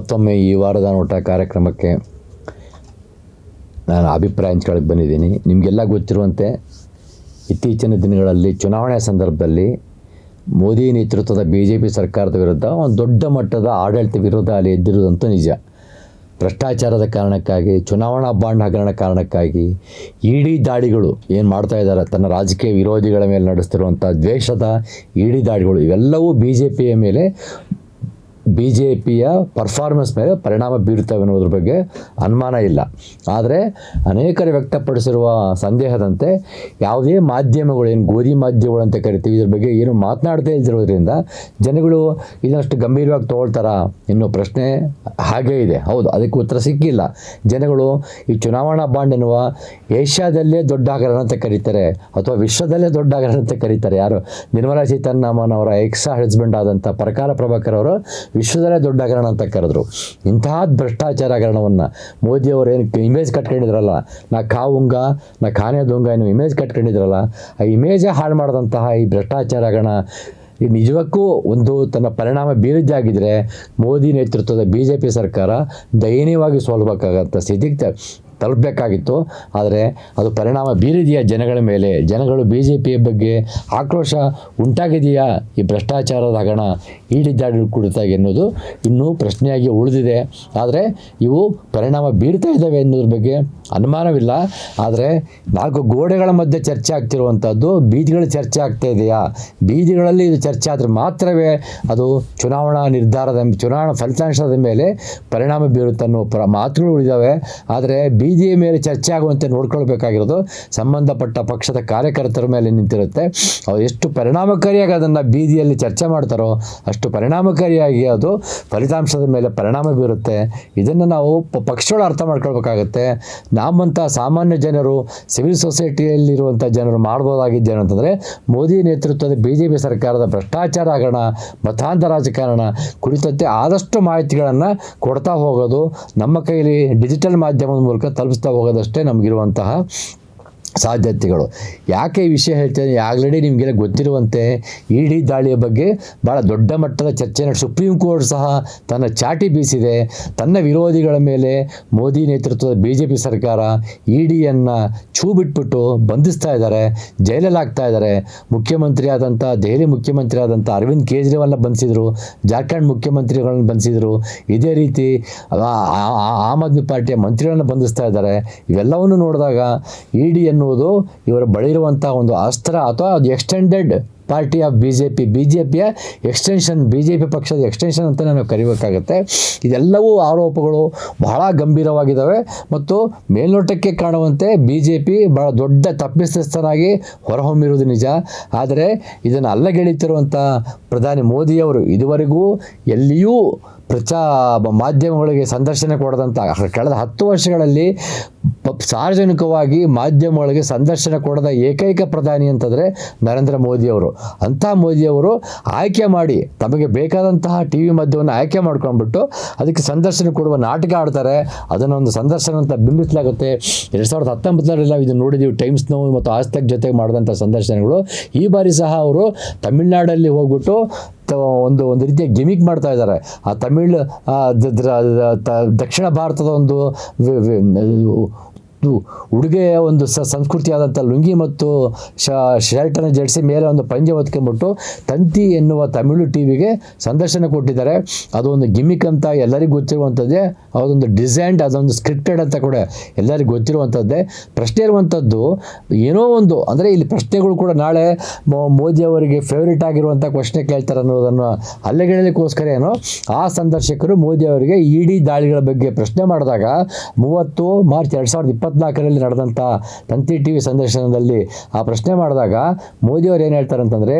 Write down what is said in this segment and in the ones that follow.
ಮತ್ತೊಮ್ಮೆ ಈ ವಾರದ ನೋಟ ಕಾರ್ಯಕ್ರಮಕ್ಕೆ ನಾನು ಅಭಿಪ್ರಾಯ ಹಂಚ್ಕೊಳಕ್ಕೆ ಬಂದಿದ್ದೀನಿ. ನಿಮಗೆಲ್ಲ ಗೊತ್ತಿರುವಂತೆ ಇತ್ತೀಚಿನ ದಿನಗಳಲ್ಲಿ, ಚುನಾವಣೆ ಸಂದರ್ಭದಲ್ಲಿ ಮೋದಿ ನೇತೃತ್ವದ ಬಿ ಜೆ ಪಿ ಸರ್ಕಾರದ ವಿರುದ್ಧ ಒಂದು ದೊಡ್ಡ ಮಟ್ಟದ ಆಡಳಿತ ವಿರೋಧ ಅಲ್ಲಿ ಎದ್ದಿರುವುದಂತೂ ನಿಜ. ಭ್ರಷ್ಟಾಚಾರದ ಕಾರಣಕ್ಕಾಗಿ, ಚುನಾವಣಾ ಬಾಂಡ್ ಹಗರಣ ಕಾರಣಕ್ಕಾಗಿ ಇಡೀ ದಾಳಿಗಳು ಏನು ಮಾಡ್ತಾ ಇದ್ದಾರೆ, ತನ್ನ ರಾಜಕೀಯ ವಿರೋಧಿಗಳ ಮೇಲೆ ನಡೆಸ್ತಿರುವಂಥ ದ್ವೇಷದ ಇಡೀ ದಾಳಿಗಳು, ಇವೆಲ್ಲವೂ ಬಿ ಜೆ ಪಿಯ ಮೇಲೆ ಬಿ ಜೆ ಪಿಯ ಪರ್ಫಾರ್ಮೆನ್ಸ್ ಮೇಲೆ ಪರಿಣಾಮ ಬೀರುತ್ತವೆ ಅನ್ನೋದ್ರ ಬಗ್ಗೆ ಅನುಮಾನ ಇಲ್ಲ. ಆದರೆ ಅನೇಕರು ವ್ಯಕ್ತಪಡಿಸಿರುವ ಸಂದೇಹದಂತೆ ಯಾವುದೇ ಮಾಧ್ಯಮಗಳು ಏನು ಗೋಧಿ ಮಾಧ್ಯಮಗಳು ಅಂತ ಕರಿತೀವಿ, ಇದ್ರ ಬಗ್ಗೆ ಏನು ಮಾತನಾಡದೇ ಇಲ್ದಿರೋದ್ರಿಂದ ಜನಗಳು ಇದನ್ನಷ್ಟು ಗಂಭೀರವಾಗಿ ತಗೊಳ್ತಾರಾ ಎನ್ನುವ ಪ್ರಶ್ನೆ ಹಾಗೇ ಇದೆ. ಹೌದು, ಅದಕ್ಕೆ ಉತ್ತರ ಸಿಕ್ಕಿಲ್ಲ. ಜನಗಳು ಈ ಚುನಾವಣಾ ಬಾಂಡ್ ಎನ್ನುವ ಏಷ್ಯಾದಲ್ಲೇ ದೊಡ್ಡ ಹಗರಣ ಅಂತ ಕರೀತಾರೆ ಅಥವಾ ವಿಶ್ವದಲ್ಲೇ ದೊಡ್ಡ ಹಗರಣ ಅಂತ ಕರೀತಾರೆ. ಯಾರು? ನಿರ್ಮಲಾ ಸೀತಾರಾಮನ್ ಅವರ ಎಕ್ಸಾ ಹಸ್ಬೆಂಡ್ ಆದಂಥ ಪ್ರಕಾರ ಪ್ರಭಾಕರ್ ಅವರು ವಿಶ್ವದಲ್ಲೇ ದೊಡ್ಡ ಹಗರಣ ಅಂತ ಕರೆದ್ರು. ಇಂತಹ ಭ್ರಷ್ಟಾಚಾರ ಹಗರಣವನ್ನು ಮೋದಿಯವರು ಏನು ಇಮೇಜ್ ಕಟ್ಕೊಂಡಿದ್ರಲ್ಲ, ನಾ ಕಾವುಂಗ ನಾ ಖಾನೆ ದೊಂಗ ಏನು ಇಮೇಜ್ ಕಟ್ಕೊಂಡಿದ್ರಲ್ಲ, ಆ ಇಮೇಜೇ ಹಾಳು ಮಾಡಿದಂತಹ ಈ ಭ್ರಷ್ಟಾಚಾರ ಹಗರಣ ಈ ನಿಜಕ್ಕೂ ಒಂದು ತನ್ನ ಪರಿಣಾಮ ಬೀರಿದ್ದಾಗಿದ್ದರೆ ಮೋದಿ ನೇತೃತ್ವದ ಬಿ ಜೆ ಪಿ ಸರ್ಕಾರ ದಯನೀಯವಾಗಿ ಸೋಲ್ಬೇಕಾಗಂಥ ಸ್ಥಿತಿಗೆ ತಲುಪಬೇಕಾಗಿತ್ತು. ಆದರೆ ಅದು ಪರಿಣಾಮ ಬೀರಿದೆಯಾ ಜನಗಳ ಮೇಲೆ? ಜನಗಳು ಬಿ ಜೆ ಪಿಯ ಬಗ್ಗೆ ಆಕ್ರೋಶ ಉಂಟಾಗಿದೆಯಾ? ಈ ಭ್ರಷ್ಟಾಚಾರದ ಹಗಣ ಈಡಿದ್ದಾಡಿ ಕುಡಿತಾಗಿ ಎನ್ನುವುದು ಇನ್ನೂ ಪ್ರಶ್ನೆಯಾಗಿ ಉಳಿದಿದೆ. ಆದರೆ ಇವು ಪರಿಣಾಮ ಬೀರ್ತಾ ಇದ್ದಾವೆ ಎನ್ನುವುದ್ರ ಬಗ್ಗೆ ಅನುಮಾನವಿಲ್ಲ. ಆದರೆ ನಾಲ್ಕು ಗೋಡೆಗಳ ಮಧ್ಯೆ ಚರ್ಚೆ ಆಗ್ತಿರುವಂಥದ್ದು ಬೀದಿಗಳ ಚರ್ಚೆ ಆಗ್ತಾ ಇದೆಯಾ? ಬೀದಿಗಳಲ್ಲಿ ಇದು ಚರ್ಚೆ ಆದರೆ ಮಾತ್ರವೇ ಅದು ಚುನಾವಣಾ ನಿರ್ಧಾರದ ಚುನಾವಣಾ ಫಲಿತಾಂಶದ ಮೇಲೆ ಪರಿಣಾಮ ಬೀರುತ್ತೆ ಅನ್ನೋ ಪ್ರ, ಮಾತುಗಳು ಉಳಿದಾವೆ. ಆದರೆ ಬೀದಿಯ ಮೇಲೆ ಚರ್ಚೆ ಆಗುವಂತೆ ನೋಡ್ಕೊಳ್ಬೇಕಾಗಿರೋದು. ಸಂಬಂಧಪಟ್ಟ ಪಕ್ಷದ ಕಾರ್ಯಕರ್ತರ ಮೇಲೆ ನಿಂತಿರುತ್ತೆ. ಅವ್ರು ಎಷ್ಟು ಪರಿಣಾಮಕಾರಿಯಾಗಿ ಅದನ್ನು ಬೀದಿಯಲ್ಲಿ ಚರ್ಚೆ ಮಾಡ್ತಾರೋ ಅಷ್ಟು ಪರಿಣಾಮಕಾರಿಯಾಗಿ ಅದು ಫಲಿತಾಂಶದ ಮೇಲೆ ಪರಿಣಾಮ ಬೀರುತ್ತೆ. ಇದನ್ನು ನಾವು ಪಕ್ಷಗಳು ಅರ್ಥ ಮಾಡ್ಕೊಳ್ಬೇಕಾಗತ್ತೆ. ನಮ್ಮಂಥ ಸಾಮಾನ್ಯ ಜನರು, ಸಿವಿಲ್ ಸೊಸೈಟಿಯಲ್ಲಿರುವಂಥ ಜನರು ಮಾಡ್ಬೋದಾಗಿದ್ದೇನು ಅಂತಂದರೆ ಮೋದಿ ನೇತೃತ್ವದ ಬಿ ಜೆ ಪಿ ಸರ್ಕಾರದ ಭ್ರಷ್ಟಾಚಾರ ಹಗರಣ ಮತಾಂತ ರಾಜಕಾರಣ ಕುರಿತಂತೆ ಆದಷ್ಟು ಮಾಹಿತಿಗಳನ್ನು ಕೊಡ್ತಾ ಹೋಗೋದು ನಮ್ಮ ಕೈಯಲ್ಲಿ ಡಿಜಿಟಲ್ ಮಾಧ್ಯಮದ ಮೂಲಕ ತಲುಪಿಸ್ತಾ ಹೋಗೋದಷ್ಟೇ ನಮಗಿರುವಂತಹ ಸಾಧ್ಯತೆಗಳು ಯಾಕೆ ಈ ವಿಷಯ ಹೇಳ್ತೇನೆ ಆಲ್ರೆಡಿ ನಿಮಗೆಲ್ಲ ಗೊತ್ತಿರುವಂತೆ ಇಡಿ ದಾಳಿಯ ಬಗ್ಗೆ ಭಾಳ ದೊಡ್ಡ ಮಟ್ಟದ ಚರ್ಚೆ ನಡೆ ಸುಪ್ರೀಂ ಕೋರ್ಟ್ ಸಹ ತನ್ನ ಚಾಟಿ ಬೀಸಿದೆ ತನ್ನ ವಿರೋಧಿಗಳ ಮೇಲೆ ಮೋದಿ ನೇತೃತ್ವದ ಬಿ ಜೆ ಪಿ ಸರ್ಕಾರ ಇಡಿಯನ್ನು ಡಿಯನ್ನು ಛೂ ಬಿಟ್ಬಿಟ್ಟು ಬಂಧಿಸ್ತಾ ಇದ್ದಾರೆ ಜೈಲಲ್ಲಿ ಹಾಕ್ತಾ ಇದ್ದಾರೆ ಮುಖ್ಯಮಂತ್ರಿ ಆದಂಥ ದೆಹಲಿ ಮುಖ್ಯಮಂತ್ರಿ ಆದಂಥ ಅರವಿಂದ್ ಕೇಜ್ರಿವಾಲ್ನ ಬಂಧಿಸಿದರು ಜಾರ್ಖಂಡ್ ಮುಖ್ಯಮಂತ್ರಿಗಳನ್ನ ಬಂಧಿಸಿದರು ಇದೇ ರೀತಿ ಆಮ್ ಆದ್ಮಿ ಪಾರ್ಟಿಯ ಮಂತ್ರಿಗಳನ್ನು ಬಂಧಿಸ್ತಾ ಇದ್ದಾರೆ ಇವೆಲ್ಲವನ್ನು ನೋಡಿದಾಗ ಇ ಡಿ ಎನ್ನುವುದು ಇವರ ಬಳಿ ಇರುವಂಥ ಒಂದು ಅಸ್ತ್ರ ಅಥವಾ ಅದು extended party of B J P B J ಪಿಯ ಎಕ್ಸ್ಟೆನ್ಷನ್ ಬಿ ಜೆ ಪಿ ಪಕ್ಷದ ಎಕ್ಸ್ಟೆನ್ಷನ್ ಅಂತ ನಾವು ಕರಿಬೇಕಾಗುತ್ತೆ. ಇದೆಲ್ಲವೂ ಆರೋಪಗಳು ಬಹಳ ಗಂಭೀರವಾಗಿದ್ದಾವೆ ಮತ್ತು ಮೇಲ್ನೋಟಕ್ಕೆ ಕಾಣುವಂತೆ ಬಿ ಜೆ ಪಿ ಬಹಳ ದೊಡ್ಡ ತಪ್ಪಿತಸ್ಥರಾಗಿ ಹೊರಹೊಮ್ಮಿರುವುದು ನಿಜ. ಆದರೆ ಇದನ್ನು ಅಲ್ಲಗೆಳಿತಿರುವಂಥ ಪ್ರಧಾನಿ ಮೋದಿಯವರು ಇದುವರೆಗೂ ಎಲ್ಲಿಯೂ ಪ್ರಚಾ ಮಾಧ್ಯಮಗಳಿಗೆ ಸಂದರ್ಶನ ಕೊಡದಂಥ, ಕಳೆದ ಹತ್ತು ವರ್ಷಗಳಲ್ಲಿ ಸಾರ್ವಜನಿಕವಾಗಿ ಮಾಧ್ಯಮಗಳಿಗೆ ಸಂದರ್ಶನ ಕೊಡದ ಏಕೈಕ ಪ್ರಧಾನಿ ಅಂತಂದರೆ ನರೇಂದ್ರ ಮೋದಿಯವರು ಅಂಥ ಮೋದಿಯವರು ಆಯ್ಕೆ ಮಾಡಿ ತಮಗೆ ಬೇಕಾದಂತಹ ಟಿ ವಿ ಮಾಧ್ಯಮವನ್ನು ಆಯ್ಕೆ ಮಾಡ್ಕೊಂಡ್ಬಿಟ್ಟು ಅದಕ್ಕೆ ಸಂದರ್ಶನ ಕೊಡುವ ನಾಟಕ ಆಡ್ತಾರೆ. ಅದನ್ನು ಒಂದು ಸಂದರ್ಶನ ಅಂತ ಬಿಂಬಿಸಲಾಗುತ್ತೆ. ಎರಡು ಸಾವಿರದ ಹತ್ತೊಂಬತ್ತರಲ್ಲಿ ನಾವು ಇದನ್ನು ನೋಡಿದ್ದೀವಿ ಟೈಮ್ಸ್ ನೋವು ಮತ್ತು ಆಸ್ತಕ್ ಜೊತೆಗೆ ಮಾಡಿದಂಥ ಸಂದರ್ಶನಗಳು. ಈ ಬಾರಿ ಸಹ ಅವರು ತಮಿಳುನಾಡಲ್ಲಿ ಹೋಗ್ಬಿಟ್ಟು ಒಂದು ಒಂದು ರೀತಿಯ ಗಿಮಿಕ್ ಮಾಡ್ತಾ ಇದ್ದಾರೆ. ಆ ತಮಿಳ್ ದಕ್ಷಿಣ ಭಾರತದ ಒಂದು ಉಡುಗೆಯ ಒಂದು ಸ ಸಂಸ್ಕೃತಿಯಾದಂಥ ಲುಂಗಿ ಮತ್ತು ಶರ್ಟನ್ನು ಜಡಿಸಿ ಮೇಲೆ ಒಂದು ಪಂಜೆ ಹೊತ್ಕೊಂಡ್ಬಿಟ್ಟು ತಂತಿ ಎನ್ನುವ ತಮಿಳು ಟಿ ವಿಗೆ ಸಂದರ್ಶನ ಕೊಟ್ಟಿದ್ದಾರೆ. ಅದೊಂದು ಗಿಮಿಕ್ ಅಂತ ಎಲ್ಲರಿಗೂ ಗೊತ್ತಿರುವಂಥದ್ದೇ. ಅದೊಂದು ಡಿಸೈನ್ಡ್, ಅದೊಂದು ಸ್ಕ್ರಿಪ್ಟೆಡ್ ಅಂತ ಕೂಡ ಎಲ್ಲರಿಗೂ ಗೊತ್ತಿರುವಂಥದ್ದೇ. ಪ್ರಶ್ನೆ ಇರುವಂಥದ್ದು, ಏನೋ ಒಂದು, ಅಂದರೆ ಇಲ್ಲಿ ಪ್ರಶ್ನೆಗಳು ಕೂಡ ನಾಳೆ ಮೋದಿ ಅವರಿಗೆ ಫೇವ್ರೇಟ್ ಆಗಿರುವಂಥ ಪ್ರಶ್ನೆ ಕೇಳ್ತಾರೆ ಅನ್ನೋದನ್ನು ಅಲ್ಲೆಗೆಳಲಿಕ್ಕೋಸ್ಕರ ಏನೋ. ಆ ಸಂದರ್ಶಕರು ಮೋದಿ ಅವರಿಗೆ ಇಡಿ ದಾಳಿಗಳ ಬಗ್ಗೆ ಪ್ರಶ್ನೆ ಮಾಡಿದಾಗ ಮೂವತ್ತು ಮಾರ್ಚ್ ಎರಡು ಸಾವಿರದ ಇಪ್ಪತ್ನಾಲ್ಕರಲ್ಲಿ ನಡೆದಂಥ ತಂತಿ ಟಿ ವಿ ಸಂದರ್ಶನದಲ್ಲಿ ಆ ಪ್ರಶ್ನೆ ಮಾಡಿದಾಗ ಮೋದಿಯವರು ಏನು ಹೇಳ್ತಾರೆ ಅಂತಂದರೆ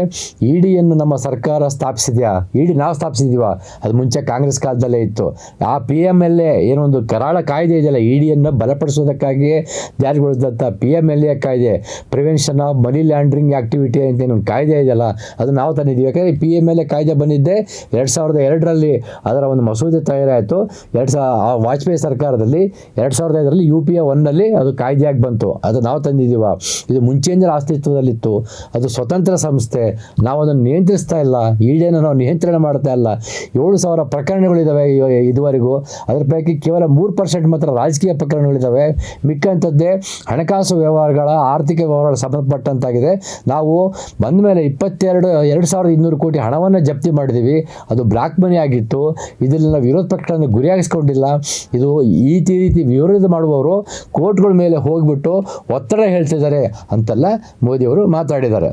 ಇ ಡಿಯನ್ನು ನಮ್ಮ ಸರ್ಕಾರ ಸ್ಥಾಪಿಸಿದೆಯಾ? ಇ ಡಿ ನಾವು ಸ್ಥಾಪಿಸಿದೀವ? ಅದು ಮುಂಚೆ ಕಾಂಗ್ರೆಸ್ ಕಾಲದಲ್ಲೇ ಇತ್ತು. ಆ ಪಿ ಎಂ ಎಲ್ ಎ ಏನೊಂದು ಕರಾಳ ಕಾಯ್ದೆ ಇದೆಯಲ್ಲ ಇ ಡಿಯನ್ನು ಬಲಪಡಿಸೋದಕ್ಕಾಗಿಯೇ ಜಾರಿಗೊಳಿಸಿದಂಥ ಪಿ ಎಂ ಎಲ್ ಎ ಕಾಯ್ದೆ prevention of money laundering activity ಅಂತ ಏನೊಂದು ಕಾಯ್ದೆ ಇದೆಯಲ್ಲ, ಅದು ನಾವು ತಂದಿದ್ದೀವಿ. ಯಾಕಂದರೆ ಪಿ ಎಂ ಎಲ್ ಎ ಕಾಯ್ದೆ ಬಂದಿದ್ದೆ ಎರಡು ಸಾವಿರದ ಎರಡರಲ್ಲಿ ಅದರ ಒಂದು ಮಸೂದೆ ತಯಾರಾಯಿತು. ಎರಡು ಸಾವಿರ ವಾಜಪೇಯಿ ಸರ್ಕಾರದಲ್ಲಿ ಎರಡು ಸಾವಿರದ ಐದರಲ್ಲಿ ಯು ಪಿ ಎ ಒನ್ನಲ್ಲಿ ಅದು ಕಾಯ್ದೆಯಾಗಿ ಬಂತು. ಅದು ನಾವು ತಂದಿದ್ದೀವ. ಇದು ಮುಂಚೆಯಿಂದ ಅಸ್ತಿತ್ವದಲ್ಲಿತ್ತು. ಅದು ಸ್ವತಂತ್ರ ಸಂಸ್ಥೆ. ನಾವು ಅದನ್ನು ನಿಯಂತ್ರಿಸ್ತಾ ಇಲ್ಲ. ಈಡೇನ ನಾವು ನಿಯಂತ್ರಣ ಮಾಡ್ತಾ ಇಲ್ಲ. ಏಳು ಸಾವಿರ ಪ್ರಕರಣಗಳಿದ್ದಾವೆ ಇದುವರೆಗೂ. ಅದರ ಪೈಕಿ ಕೇವಲ ಮೂರು ಪರ್ಸೆಂಟ್ ಮಾತ್ರ ರಾಜಕೀಯ ಪ್ರಕರಣಗಳಿದ್ದಾವೆ ಮಿಕ್ಕಂಥದ್ದೇ ಹಣಕಾಸು ವ್ಯವಹಾರಗಳ, ಆರ್ಥಿಕ ವ್ಯವಹಾರಗಳ ಸಂಬಂಧಪಟ್ಟಂತಾಗಿದೆ. ನಾವು ಬಂದ ಮೇಲೆ ಇಪ್ಪತ್ತೆರಡು, ಎರಡು ಸಾವಿರದ ಇನ್ನೂರು ಕೋಟಿ ಹಣವನ್ನು ಜಪ್ತಿ ಮಾಡಿದ್ದೀವಿ ಅದು ಬ್ಲ್ಯಾಕ್ ಮನಿ ಆಗಿತ್ತು. ಇದರಲ್ಲಿ ನಾವು ವಿರೋಧ ಪಕ್ಷಗಳನ್ನು ಗುರಿಯಾಗಿಸ್ಕೊಂಡಿಲ್ಲ. ಇದು ಈ ರೀತಿ ವಿರೋಧ ಮಾಡುವವರು ಕೋರ್ಟ್ಗಳ ಮೇಲೆ ಹೋಗ್ಬಿಟ್ಟು ಒತ್ತಡ ಹೇಳ್ತಿದ್ದಾರೆ ಅಂತೆಲ್ಲ ಮೋದಿಯವರು ಮಾತಾಡಿದ್ದಾರೆ.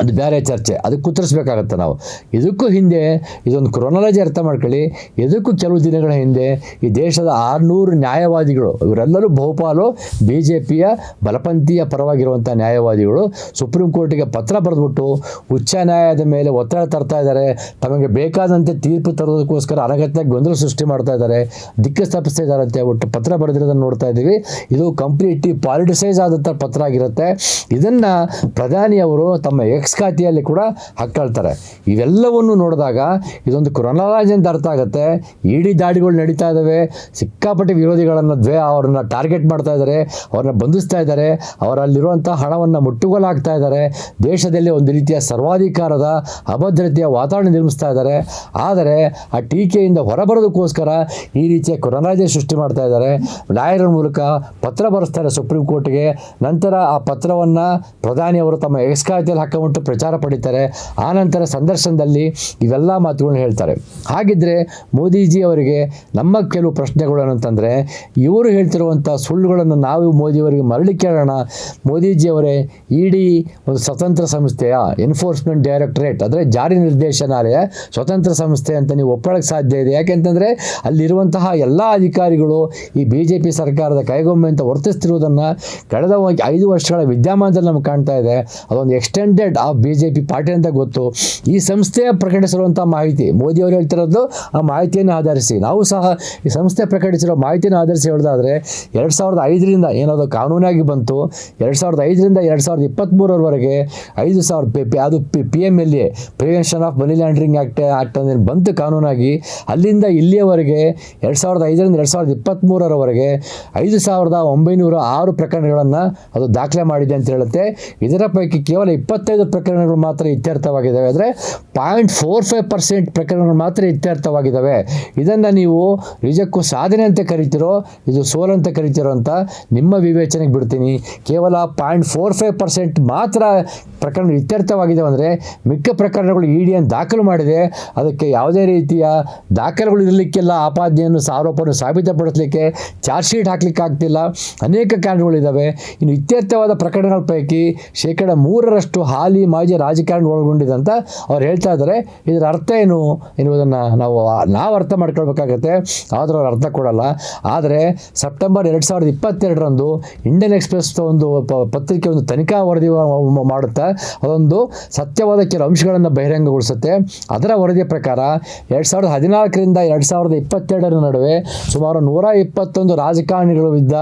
ಅದು ಬೇರೆ ಚರ್ಚೆ. ಅದಕ್ಕೆ ಕುತ್ತರಿಸ್ಬೇಕಾಗತ್ತೆ ನಾವು. ಇದಕ್ಕೂ ಹಿಂದೆ ಇದೊಂದು ಕ್ರೊನಾಲಜಿ ಅರ್ಥ ಮಾಡ್ಕೊಳ್ಳಿ. ಇದಕ್ಕೂ ಕೆಲವು ದಿನಗಳ ಹಿಂದೆ ಈ ದೇಶದ ಆರುನೂರು ನ್ಯಾಯವಾದಿಗಳು, ಇವರೆಲ್ಲರೂ ಬಹುಪಾಲು ಬಿ ಜೆ ಪಿಯ ಬಲಪಂಥೀಯ ಪರವಾಗಿರುವಂಥ ನ್ಯಾಯವಾದಿಗಳು, ಸುಪ್ರೀಂ ಕೋರ್ಟಿಗೆ ಪತ್ರ ಬರೆದ್ಬಿಟ್ಟು ಉಚ್ಚ ನ್ಯಾಯಾಲಯದ ಮೇಲೆ ಒತ್ತಡ ತರ್ತಾ ಇದ್ದಾರೆ. ತಮಗೆ ಬೇಕಾದಂತೆ ತೀರ್ಪು ತರೋದಕ್ಕೋಸ್ಕರ ಅನಗತ್ಯ ಗೊಂದಲ ಸೃಷ್ಟಿ ಮಾಡ್ತಾ ಇದ್ದಾರೆ. ದಿಕ್ಕ ಸ್ಥಾಪಿಸ್ತಾ ಇದ್ದಾರೆ ಅಂತ ಹೇಳ್ಬಿಟ್ಟು ಪತ್ರ ಬರೆದಿರೋದನ್ನು ನೋಡ್ತಾ ಇದ್ದೀವಿ. ಇದು ಕಂಪ್ಲೀಟ್ಲಿ ಪಾಲಿಟಿಸೈಸ್ ಆದಂಥ ಪತ್ರ ಆಗಿರುತ್ತೆ. ಇದನ್ನು ಪ್ರಧಾನಿಯವರು ತಮ್ಮ ಎಕ್ಸ್ ಖಾತೆಯಲ್ಲಿ ಕೂಡ ಹಾಕ್ಕೊಳ್ತಾರೆ. ಇವೆಲ್ಲವನ್ನು ನೋಡಿದಾಗ ಇದೊಂದು ಕ್ರೊನಾಲಜಿ ಅಂತ ಅರ್ಥ ಆಗುತ್ತೆ. ಇಡೀ ದಾಳಿಗಳು ನಡೀತಾ ಇದ್ದಾವೆ. ಸಿಕ್ಕಾಪಟ್ಟೆ ವಿರೋಧಿಗಳನ್ನು ದ್ವೇ, ಅವರನ್ನು ಟಾರ್ಗೆಟ್ ಮಾಡ್ತಾ ಇದ್ದಾರೆ. ಅವ್ರನ್ನ ಬಂಧಿಸ್ತಾ ಇದ್ದಾರೆ. ಅವರಲ್ಲಿರುವಂಥ ಹಣವನ್ನು ಮುಟ್ಟುಗೋಲು ಹಾಕ್ತಾ ಇದ್ದಾರೆ. ದೇಶದಲ್ಲಿ ಒಂದು ರೀತಿಯ ಸರ್ವಾಧಿಕಾರದ ಅಭದ್ರತೆಯ ವಾತಾವರಣ ನಿರ್ಮಿಸ್ತಾ ಇದ್ದಾರೆ. ಆದರೆ ಆ ಟೀಕೆಯಿಂದ ಹೊರಬರೋದಕ್ಕೋಸ್ಕರ ಈ ರೀತಿಯ ಕ್ರೊನಾಲಜಿ ಸೃಷ್ಟಿ ಮಾಡ್ತಾ ಇದ್ದಾರೆ. ಲಾಯರ್ ಮೂಲಕ ಪತ್ರ ಬರೆಸ್ತಾರೆ ಸುಪ್ರೀಂ ಕೋರ್ಟ್ಗೆ. ನಂತರ ಆ ಪತ್ರವನ್ನು ಪ್ರಧಾನಿಯವರು ತಮ್ಮ ಎಕ್ಸ್ ಖಾತೆಯಲ್ಲಿ ಪ್ರಚಾರ ಪಡಿತಾರೆ. ಆನಂತರ ನಂತರ ಸಂದರ್ಶನದಲ್ಲಿ ಇವೆಲ್ಲ ಮಾತುಗಳನ್ನ ಹೇಳ್ತಾರೆ. ಹಾಗಿದ್ರೆ ಮೋದಿಜಿ ಅವರಿಗೆ ನಮ್ಮ ಕೆಲವು ಪ್ರಶ್ನೆಗಳು ಏನಂತಂದರೆ, ಇವರು ಹೇಳ್ತಿರುವಂಥ ಸುಳ್ಳುಗಳನ್ನು ನಾವು ಮೋದಿಯವರಿಗೆ ಮರಳಿ ಕೇಳೋಣ ಮೋದಿಜಿಯವರೇ ಇಡೀ ಒಂದು ಸ್ವತಂತ್ರ ಸಂಸ್ಥೆಯ? ಎನ್ಫೋರ್ಸ್ಮೆಂಟ್ ಡೈರೆಕ್ಟರೇಟ್ ಅಂದರೆ ಜಾರಿ ನಿರ್ದೇಶನಾಲಯ ಸ್ವತಂತ್ರ ಸಂಸ್ಥೆ ಅಂತ ನೀವು ಒಪ್ಪಳಕ್ಕೆ ಸಾಧ್ಯ ಇದೆ. ಯಾಕೆಂತಂದರೆ ಅಲ್ಲಿರುವಂತಹ ಎಲ್ಲ ಅಧಿಕಾರಿಗಳು ಈ ಬಿ ಜೆ ಪಿ ಸರ್ಕಾರದ ಕೈಗೊಂಬೆ ಅಂತ ವರ್ತಿಸ್ತಿರುವುದನ್ನು ಕಳೆದ ಐದು ವರ್ಷಗಳ ವಿದ್ಯಮಾನದಲ್ಲಿ ನಮ್ಗೆ ಕಾಣ್ತಾ ಇದೆ. ಅದೊಂದು extended of B J P party ಅಂತ ಗೊತ್ತು. ಈ ಸಂಸ್ಥೆ ಪ್ರಕಟಿಸಿರುವಂಥ ಮಾಹಿತಿ, ಮೋದಿ ಅವರು ಹೇಳ್ತಿರೋದು ಆ ಮಾಹಿತಿಯನ್ನು ಆಧರಿಸಿ. ನಾವು ಸಹ ಈ ಸಂಸ್ಥೆ ಪ್ರಕಟಿಸಿರೋ ಮಾಹಿತಿಯನ್ನು ಆಧರಿಸಿ ಹೇಳೋದಾದರೆ, ಎರಡು ಸಾವಿರದ ಐದರಿಂದ ಏನದು ಕಾನೂನಾಗಿ ಬಂತು, ಎರಡು ಸಾವಿರದ ಐದರಿಂದ ಎರಡು ಸಾವಿರದ ಇಪ್ಪತ್ತ್ಮೂರರವರೆಗೆ ಐದು ಸಾವಿರ ಪಿ ಪಿ, ಅದು P P M L A prevention of money laundering act act ಅಂದರೆ ಬಂತು ಕಾನೂನಾಗಿ, ಅಲ್ಲಿಂದ ಇಲ್ಲಿಯವರೆಗೆ ಎರಡು ಸಾವಿರದ ಐದರಿಂದ ಎರಡು ಸಾವಿರದ ಇಪ್ಪತ್ತ್ಮೂರರವರೆಗೆ ಐದು ಸಾವಿರದ ಒಂಬೈನೂರ ಆರು ಪ್ರಕರಣಗಳನ್ನು ಅದು ದಾಖಲೆ ಮಾಡಿದೆ ಅಂತ ಹೇಳುತ್ತೆ. ಇದರ ಪೈಕಿ ಕೇವಲ ಇಪ್ಪತ್ತೈದು ಪ್ರಕರಣಗಳು ಮಾತ್ರ ಇತ್ಯರ್ಥವಾಗಿದ್ದಾವೆ. ಅಂದರೆ ಪಾಯಿಂಟ್ ಫೋರ್ ಫೈವ್ ಪರ್ಸೆಂಟ್ ಪ್ರಕರಣಗಳು ಮಾತ್ರ ಇತ್ಯರ್ಥವಾಗಿದ್ದಾವೆ. ಇದನ್ನು ನೀವು ನಿಜಕ್ಕೂ ಸಾಧನೆ ಅಂತ ಕರಿತೀರೋ, ಇದು ಸೋಲ್ ಅಂತ ಕರಿತೀರೋ ಅಂತ ನಿಮ್ಮ ವಿವೇಚನೆಗೆ ಬಿಡ್ತೀನಿ. ಕೇವಲ ಪಾಯಿಂಟ್ ಫೋರ್ ಫೈವ್ ಪರ್ಸೆಂಟ್ ಮಾತ್ರ ಪ್ರಕರಣ ಇತ್ಯರ್ಥವಾಗಿದ್ದಾವೆ ಅಂದರೆ ಮಿಕ್ಕ ಪ್ರಕರಣಗಳು ಇ ಡಿ ದಾಖಲು ಮಾಡಿದೆ. ಅದಕ್ಕೆ ಯಾವುದೇ ರೀತಿಯ ದಾಖಲೆಗಳು ಇರಲಿಕ್ಕೆಲ್ಲ. ಆಪಾದನೆಯನ್ನು ಆರೋಪವನ್ನು ಸಾಬೀತುಪಡಿಸಲಿಕ್ಕೆ ಚಾರ್ಜ್ ಶೀಟ್ ಹಾಕಲಿಕ್ಕೆ ಆಗ್ತಿಲ್ಲ. ಅನೇಕ ಕಾರಣಗಳಿದ್ದಾವೆ. ಇನ್ನು ಇತ್ಯರ್ಥವಾದ ಪ್ರಕರಣಗಳ ಪೈಕಿ ಶೇಕಡ ಮೂರರಷ್ಟು ಹಾಲಿ ಮಾಜಿ ರಾಜಕಾರಣ ಒಳಗೊಂಡಿದೆ ಅಂತ ಅವ್ರು ಹೇಳ್ತಾ ಇದ್ದಾರೆ. ಇದರ ಅರ್ಥ ಏನು ಎನ್ನುವುದನ್ನು ನಾವು ನಾವು ಅರ್ಥ ಮಾಡ್ಕೊಳ್ಬೇಕಾಗತ್ತೆ. ಆದರೂ ಅವ್ರು ಅರ್ಥ ಕೊಡಲ್ಲ. ಆದರೆ ಸೆಪ್ಟೆಂಬರ್ ಎರಡು ಸಾವಿರದ ಇಪ್ಪತ್ತೆರಡರಂದು ಇಂಡಿಯನ್ ಎಕ್ಸ್ಪ್ರೆಸ್ ಒಂದು ಪತ್ರಿಕೆ ಒಂದು ತನಿಖಾ ವರದಿ ಮಾಡುತ್ತಾ ಅದೊಂದು ಸತ್ಯವಾದ ಕೆಲವು ಅಂಶಗಳನ್ನು ಬಹಿರಂಗಗೊಳಿಸುತ್ತೆ. ಅದರ ವರದಿಯ ಪ್ರಕಾರ ಎರಡು ಸಾವಿರದ ಹದಿನಾಲ್ಕರಿಂದ ಎರಡು ಸಾವಿರದ ಇಪ್ಪತ್ತೆರಡರ ನಡುವೆ ಸುಮಾರು ನೂರ ಇಪ್ಪತ್ತೊಂದು ರಾಜಕಾರಣಿಗಳು ಇದ್ದ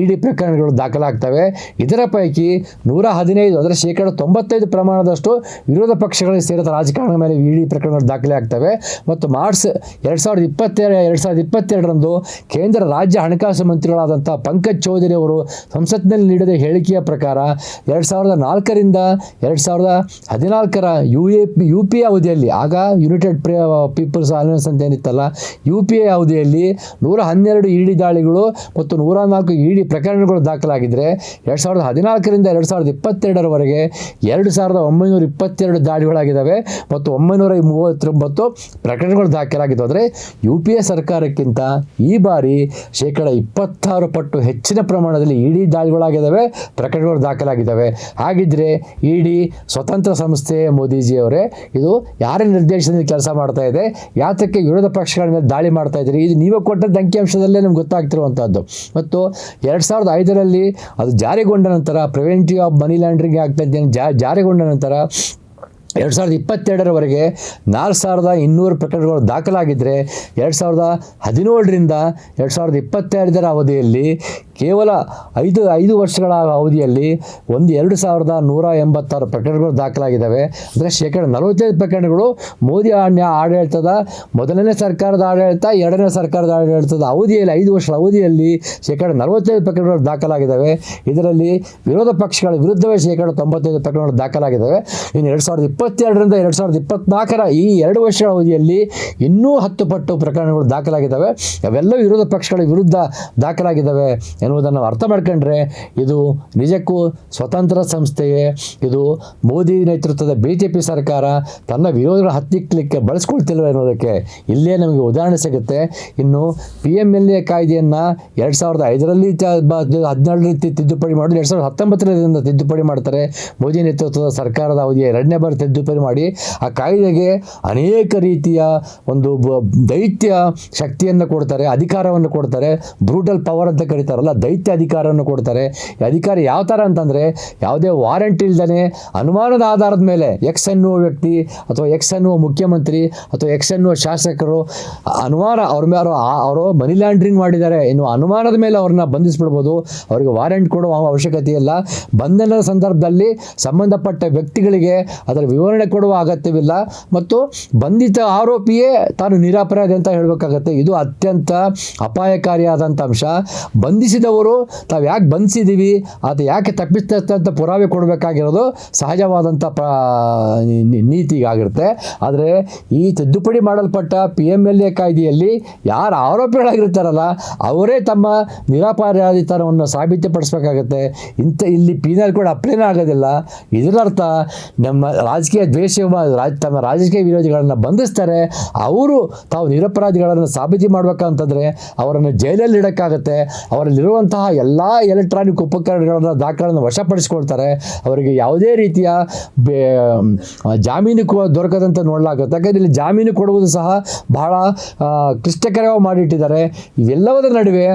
ಇಡಿ ಪ್ರಕರಣಗಳು ದಾಖಲಾಗ್ತವೆ. ಇದರ ಪೈಕಿ ನೂರ ಹದಿನೈದು ಅಂದರೆ ಶೇಕಡ ತೊಂಬತ್ತೈದು ಪ್ರಮಾಣದಷ್ಟು ವಿರೋಧ ಪಕ್ಷಗಳಿಗೆ ಸೇರಿದ ರಾಜಕಾರಣ ಮೇಲೆ ಇಡಿ ಪ್ರಕರಣಗಳು ದಾಖಲೆ ಆಗ್ತವೆ. ಮತ್ತು ಮಾರ್ಚ್ ಎರಡು ಸಾವಿರದ ಇಪ್ಪತ್ತೆರಡು ಎರಡು ಸಾವಿರದ ಇಪ್ಪತ್ತೆರಡರಂದು ಕೇಂದ್ರ ರಾಜ್ಯ ಹಣಕಾಸು ಮಂತ್ರಿಗಳಾದಂಥ ಪಂಕಜ್ ಚೌಧರಿ ಅವರು ಸಂಸತ್ನಲ್ಲಿ ನೀಡಿದ ಹೇಳಿಕೆಯ ಪ್ರಕಾರ ಎರಡು ಸಾವಿರದ ನಾಲ್ಕರಿಂದ ಎರಡು ಸಾವಿರದ ಹದಿನಾಲ್ಕರ ಯು ಎ ಯು ಪಿ ಅವಧಿಯಲ್ಲಿ, ಆಗ ಯುನೈಟೆಡ್ ಪ್ರೇ ಪೀಪಲ್ಸ್ ಅಲಯನ್ಸ್ ಅಂತ ಏನಿತ್ತಲ್ಲ ಯು ಪಿ ಎ ಅವಧಿಯಲ್ಲಿ ನೂರ ಹನ್ನೆರಡು ಇಡಿ ದಾಳಿಗಳು ಮತ್ತು ನೂರ ನಾಲ್ಕು ಇಡಿ ಪ್ರಕರಣಗಳು ದಾಖಲಾಗಿದ್ದರೆ ಎರಡು ಸಾವಿರದ ಹದಿನಾಲ್ಕರಿಂದ ಎರಡು ಸಾವಿರದ ಇಪ್ಪತ್ತೆರಡರವರೆಗೆ ಎರಡು ಸಾವಿರದ ಒಂಬೈನೂರ ಇಪ್ಪತ್ತೆರಡು ದಾಳಿಗಳಾಗಿದ್ದಾವೆ ಮತ್ತು ಒಂಬೈನೂರ ಮೂವತ್ತೊಂಬತ್ತು ಪ್ರಕರಣಗಳು ದಾಖಲಾಗಿದ್ದು ಅಂದರೆ ಯು ಪಿ ಎ ಸರ್ಕಾರಕ್ಕಿಂತ ಈ ಬಾರಿ ಶೇಕಡ ಇಪ್ಪತ್ತಾರು ಪಟ್ಟು ಹೆಚ್ಚಿನ ಪ್ರಮಾಣದಲ್ಲಿ ಇಡಿ ದಾಳಿಗಳಾಗಿದ್ದಾವೆ, ಪ್ರಕರಣಗಳು ದಾಖಲಾಗಿದ್ದಾವೆ. ಹಾಗಿದ್ದರೆ ಇಡಿ ಸ್ವತಂತ್ರ ಸಂಸ್ಥೆ ಮೋದಿಜಿಯವರೇ, ಇದು ಯಾರ ನಿರ್ದೇಶನದಲ್ಲಿ ಕೆಲಸ ಮಾಡ್ತಾ ಇದೆ, ಯಾತಕ್ಕೆ ವಿರೋಧ ಪಕ್ಷಗಳ ಮೇಲೆ ದಾಳಿ ಮಾಡ್ತಾ ಇದ್ದೀರಿ? ಇದು ನೀವೇ ಕೊಟ್ಟದ್ದು ಅಂಕಿಅಂಶದಲ್ಲೇ ನಿಮ್ಗೆ ಗೊತ್ತಾಗ್ತಿರುವಂಥದ್ದು ಮತ್ತು ಎರಡು ಸಾವಿರದ ಐದರಲ್ಲಿ ಅದು ಜಾರಿಗೊಂಡ ನಂತರ ಪ್ರಿವೆಂಟಿವ್ ಆಫ್ ಮನಿ ಲಾಂಡ್ರಿಂಗ್ ಆಗ್ತಾ ಅಂತ ಏನು ನಂತರ ಎರಡು ಸಾವಿರದ ಇಪ್ಪತ್ತೆರಡರವರೆಗೆ ನಾಲ್ಕು ಸಾವಿರದ ಇನ್ನೂರು ಪ್ರಕರಣಗಳು ದಾಖಲಾಗಿದ್ದರೆ ಎರಡು ಸಾವಿರದ ಹದಿನೇಳರಿಂದ ಎರಡು ಸಾವಿರದ ಇಪ್ಪತ್ತೆರಡರ ಅವಧಿಯಲ್ಲಿ ಕೇವಲ ಐದು ಐದು ವರ್ಷಗಳ ಅವಧಿಯಲ್ಲಿ ಒಂದು ಎರಡು ಸಾವಿರದ ನೂರ ಎಂಬತ್ತಾರು ಪ್ರಕರಣಗಳು ದಾಖಲಾಗಿದ್ದಾವೆ. ಅಂದರೆ ಶೇಕಡ ನಲವತ್ತೈದು ಪ್ರಕರಣಗಳು ಮೋದಿ ಆಡಳಿತದ ಮೊದಲನೇ ಸರ್ಕಾರದ ಆಡಳಿತ, ಎರಡನೇ ಸರ್ಕಾರದ ಆಡಳಿತದ ಅವಧಿಯಲ್ಲಿ, ಐದು ವರ್ಷಗಳ ಅವಧಿಯಲ್ಲಿ ಶೇಕಡ ನಲವತ್ತೈದು ಪ್ರಕರಣಗಳು ದಾಖಲಾಗಿದ್ದಾವೆ. ಇದರಲ್ಲಿ ವಿರೋಧ ಪಕ್ಷಗಳ ವಿರುದ್ಧವೇ ಶೇಕಡ ತೊಂಬತ್ತೈದು ಪ್ರಕರಣಗಳು ದಾಖಲಾಗಿದ್ದಾವೆ. ಇನ್ನು ಎರಡು ಸಾವಿರದ ಇಪ್ಪತ್ತೆರಡರಿಂದ ಎರಡು ಸಾವಿರದ ಇಪ್ಪತ್ನಾಲ್ಕರ ಈ ಎರಡು ವರ್ಷಗಳ ಅವಧಿಯಲ್ಲಿ ಇನ್ನೂ ಹತ್ತು ಪಟ್ಟು ಪ್ರಕರಣಗಳು ದಾಖಲಾಗಿದ್ದಾವೆ. ಅವೆಲ್ಲ ವಿರೋಧ ಪಕ್ಷಗಳ ವಿರುದ್ಧ ದಾಖಲಾಗಿದ್ದಾವೆ. ಎನ್ನುವುದನ್ನು ಅರ್ಥ ಮಾಡ್ಕೊಂಡ್ರೆ ಇದು ನಿಜಕ್ಕೂ ಸ್ವತಂತ್ರ ಸಂಸ್ಥೆಯೇ. ಇದು ಮೋದಿ ನೇತೃತ್ವದ ಬಿ ಜೆ ಪಿ ಸರ್ಕಾರ ತನ್ನ ವಿರೋಧಗಳ ಹತ್ತಿಕ್ಕಲಿಕ್ಕೆ ಬಳಸ್ಕೊಳ್ತಿಲ್ವ ಎನ್ನುವುದಕ್ಕೆ ಇಲ್ಲೇ ನಮಗೆ ಉದಾಹರಣೆ ಸಿಗುತ್ತೆ. ಇನ್ನು ಪಿ ಎಂ ಎಲ್ ಎ ಕಾಯ್ದೆಯನ್ನು ಎರಡು ಸಾವಿರದ ಐದರಲ್ಲಿ ಹದಿನೇಳರಲ್ಲಿ ತಿದ್ದುಪಡಿ ಮಾಡಿ ಎರಡು ಸಾವಿರದ ಹತ್ತೊಂಬತ್ತರಿಂದ ತಿದ್ದುಪಡಿ ಮಾಡ್ತಾರೆ. ಮೋದಿ ನೇತೃತ್ವದ ಸರ್ಕಾರದ ಅವಧಿಯ ಎರಡನೇ ಬಾರಿ ತಿದ್ದುಪಡಿ ಮಾಡಿ ಆ ಕಾಯ್ದೆಗೆ ಅನೇಕ ರೀತಿಯ ಒಂದು ದೈತ್ಯ ಶಕ್ತಿಯನ್ನು ಕೊಡ್ತಾರೆ, ಅಧಿಕಾರವನ್ನು ಕೊಡ್ತಾರೆ ಬ್ರೂಟಲ್ ಪವರ್ ಅಂತ ಕರೀತಾರಲ್ಲ ದೈತ್ಯ ಅಧಿಕಾರವನ್ನು ಕೊಡ್ತಾರೆ. ಅಧಿಕಾರ ಯಾವ ಥರ ಅಂತಂದರೆ ಯಾವುದೇ ವಾರಂಟ್ ಇಲ್ದೇ ಅನುಮಾನದ ಆಧಾರದ ಮೇಲೆ ಎಕ್ಸ್ ಎನ್ನುವ ವ್ಯಕ್ತಿ ಅಥವಾ ಎಕ್ಸ್ ಎನ್ನುವ ಮುಖ್ಯಮಂತ್ರಿ ಅಥವಾ ಎಕ್ಸ್ ಎನ್ನುವ ಶಾಸಕರು ಅನುಮಾನ ಅವ್ರ ಮೇಲೆ ಅವರು ಮನಿ ಲ್ಯಾಂಡ್ರಿಂಗ್ ಮಾಡಿದ್ದಾರೆ. ಎನ್ನುವ ಅನುಮಾನದ ಮೇಲೆ ಅವ್ರನ್ನ ಬಂಧಿಸ್ಬಿಡ್ಬೋದು. ಅವರಿಗೆ ವಾರೆಂಟ್ ಕೊಡುವ ಅವಶ್ಯಕತೆ ಇಲ್ಲ. ಬಂಧನದ ಸಂದರ್ಭದಲ್ಲಿ ಸಂಬಂಧಪಟ್ಟ ವ್ಯಕ್ತಿಗಳಿಗೆ ಅದರ ವಿವರಣೆ ಕೊಡುವ ಅಗತ್ಯವಿಲ್ಲ. ಮತ್ತು ಬಂಧಿತ ಆರೋಪಿಯೇ ತಾನು ನಿರಾಪರಾಧಿ ಅಂತ ಹೇಳಬೇಕಾಗತ್ತೆ. ಇದು ಅತ್ಯಂತ ಅಪಾಯಕಾರಿಯಾದಂಥ ಅಂಶ. ಬಂಧಿಸಿದವರು ತಾವು ಯಾಕೆ ಬಂಧಿಸಿದ್ದೀವಿ ಅದು ಯಾಕೆ ತಪ್ಪಿಸ್ತಂತ ಪುರಾವೆ ಕೊಡಬೇಕಾಗಿರೋದು ಸಹಜವಾದಂಥ ನೀ- ನೀತಿಗಾಗಿರುತ್ತೆ. ಆದರೆ ಈ ತಿದ್ದುಪಡಿ ಮಾಡಲ್ಪಟ್ಟ ಪಿ ಎಂ ಎಲ್ ಎ ಕಾಯ್ದೆಯಲ್ಲಿ ಯಾರು ಆರೋಪಿಗಳಾಗಿರ್ತಾರಲ್ಲ, ಅವರೇ ತಮ್ಮ ನಿರಾಪರಾಧಿತನವನ್ನು ಸಾಬೀತುಪಡಿಸ್ಬೇಕಾಗತ್ತೆ. ಇಂಥ, ಇಲ್ಲಿ ಪೀನಲ್ ಕೂಡ ಅಪ್ಲೈನೇ ಆಗೋದಿಲ್ಲ. ಇದರರ್ಥ, ನಮ್ಮ ರಾಜಕೀಯ ದ್ವೇಷ ರಾಜ, ತಮ್ಮ ರಾಜಕೀಯ ವಿರೋಧಿಗಳನ್ನು ಬಂಧಿಸ್ತಾರೆ. ಅವರು ತಾವು ನಿರಪರಾಧಿಗಳನ್ನು ಸಾಬೀತು ಮಾಡಬೇಕಂತಂದರೆ ಅವರನ್ನು ಜೈಲಲ್ಲಿ ಇಡೋಕ್ಕಾಗತ್ತೆ. ಅವರಲ್ಲಿರುವಂತಹ ಎಲ್ಲ ಎಲೆಕ್ಟ್ರಾನಿಕ್ ಉಪಕರಣಗಳನ್ನು ದಾಖಲೆಯನ್ನು ವಶಪಡಿಸ್ಕೊಳ್ತಾರೆ ಅವರಿಗೆ ಯಾವುದೇ ರೀತಿಯ ಬೇ ಜಾಮೀನು ದೊರಕದಂತೆ ನೋಡಲಾಗುತ್ತೆ. ಯಾಕಂದರೆ ಇಲ್ಲಿ ಜಾಮೀನು ಕೊಡುವುದು ಸಹ ಬಹಳ ಕ್ಲಿಷ್ಟಕರವಾಗಿ ಮಾಡಿಟ್ಟಿದ್ದಾರೆ. ಇವೆಲ್ಲವರ ನಡುವೆ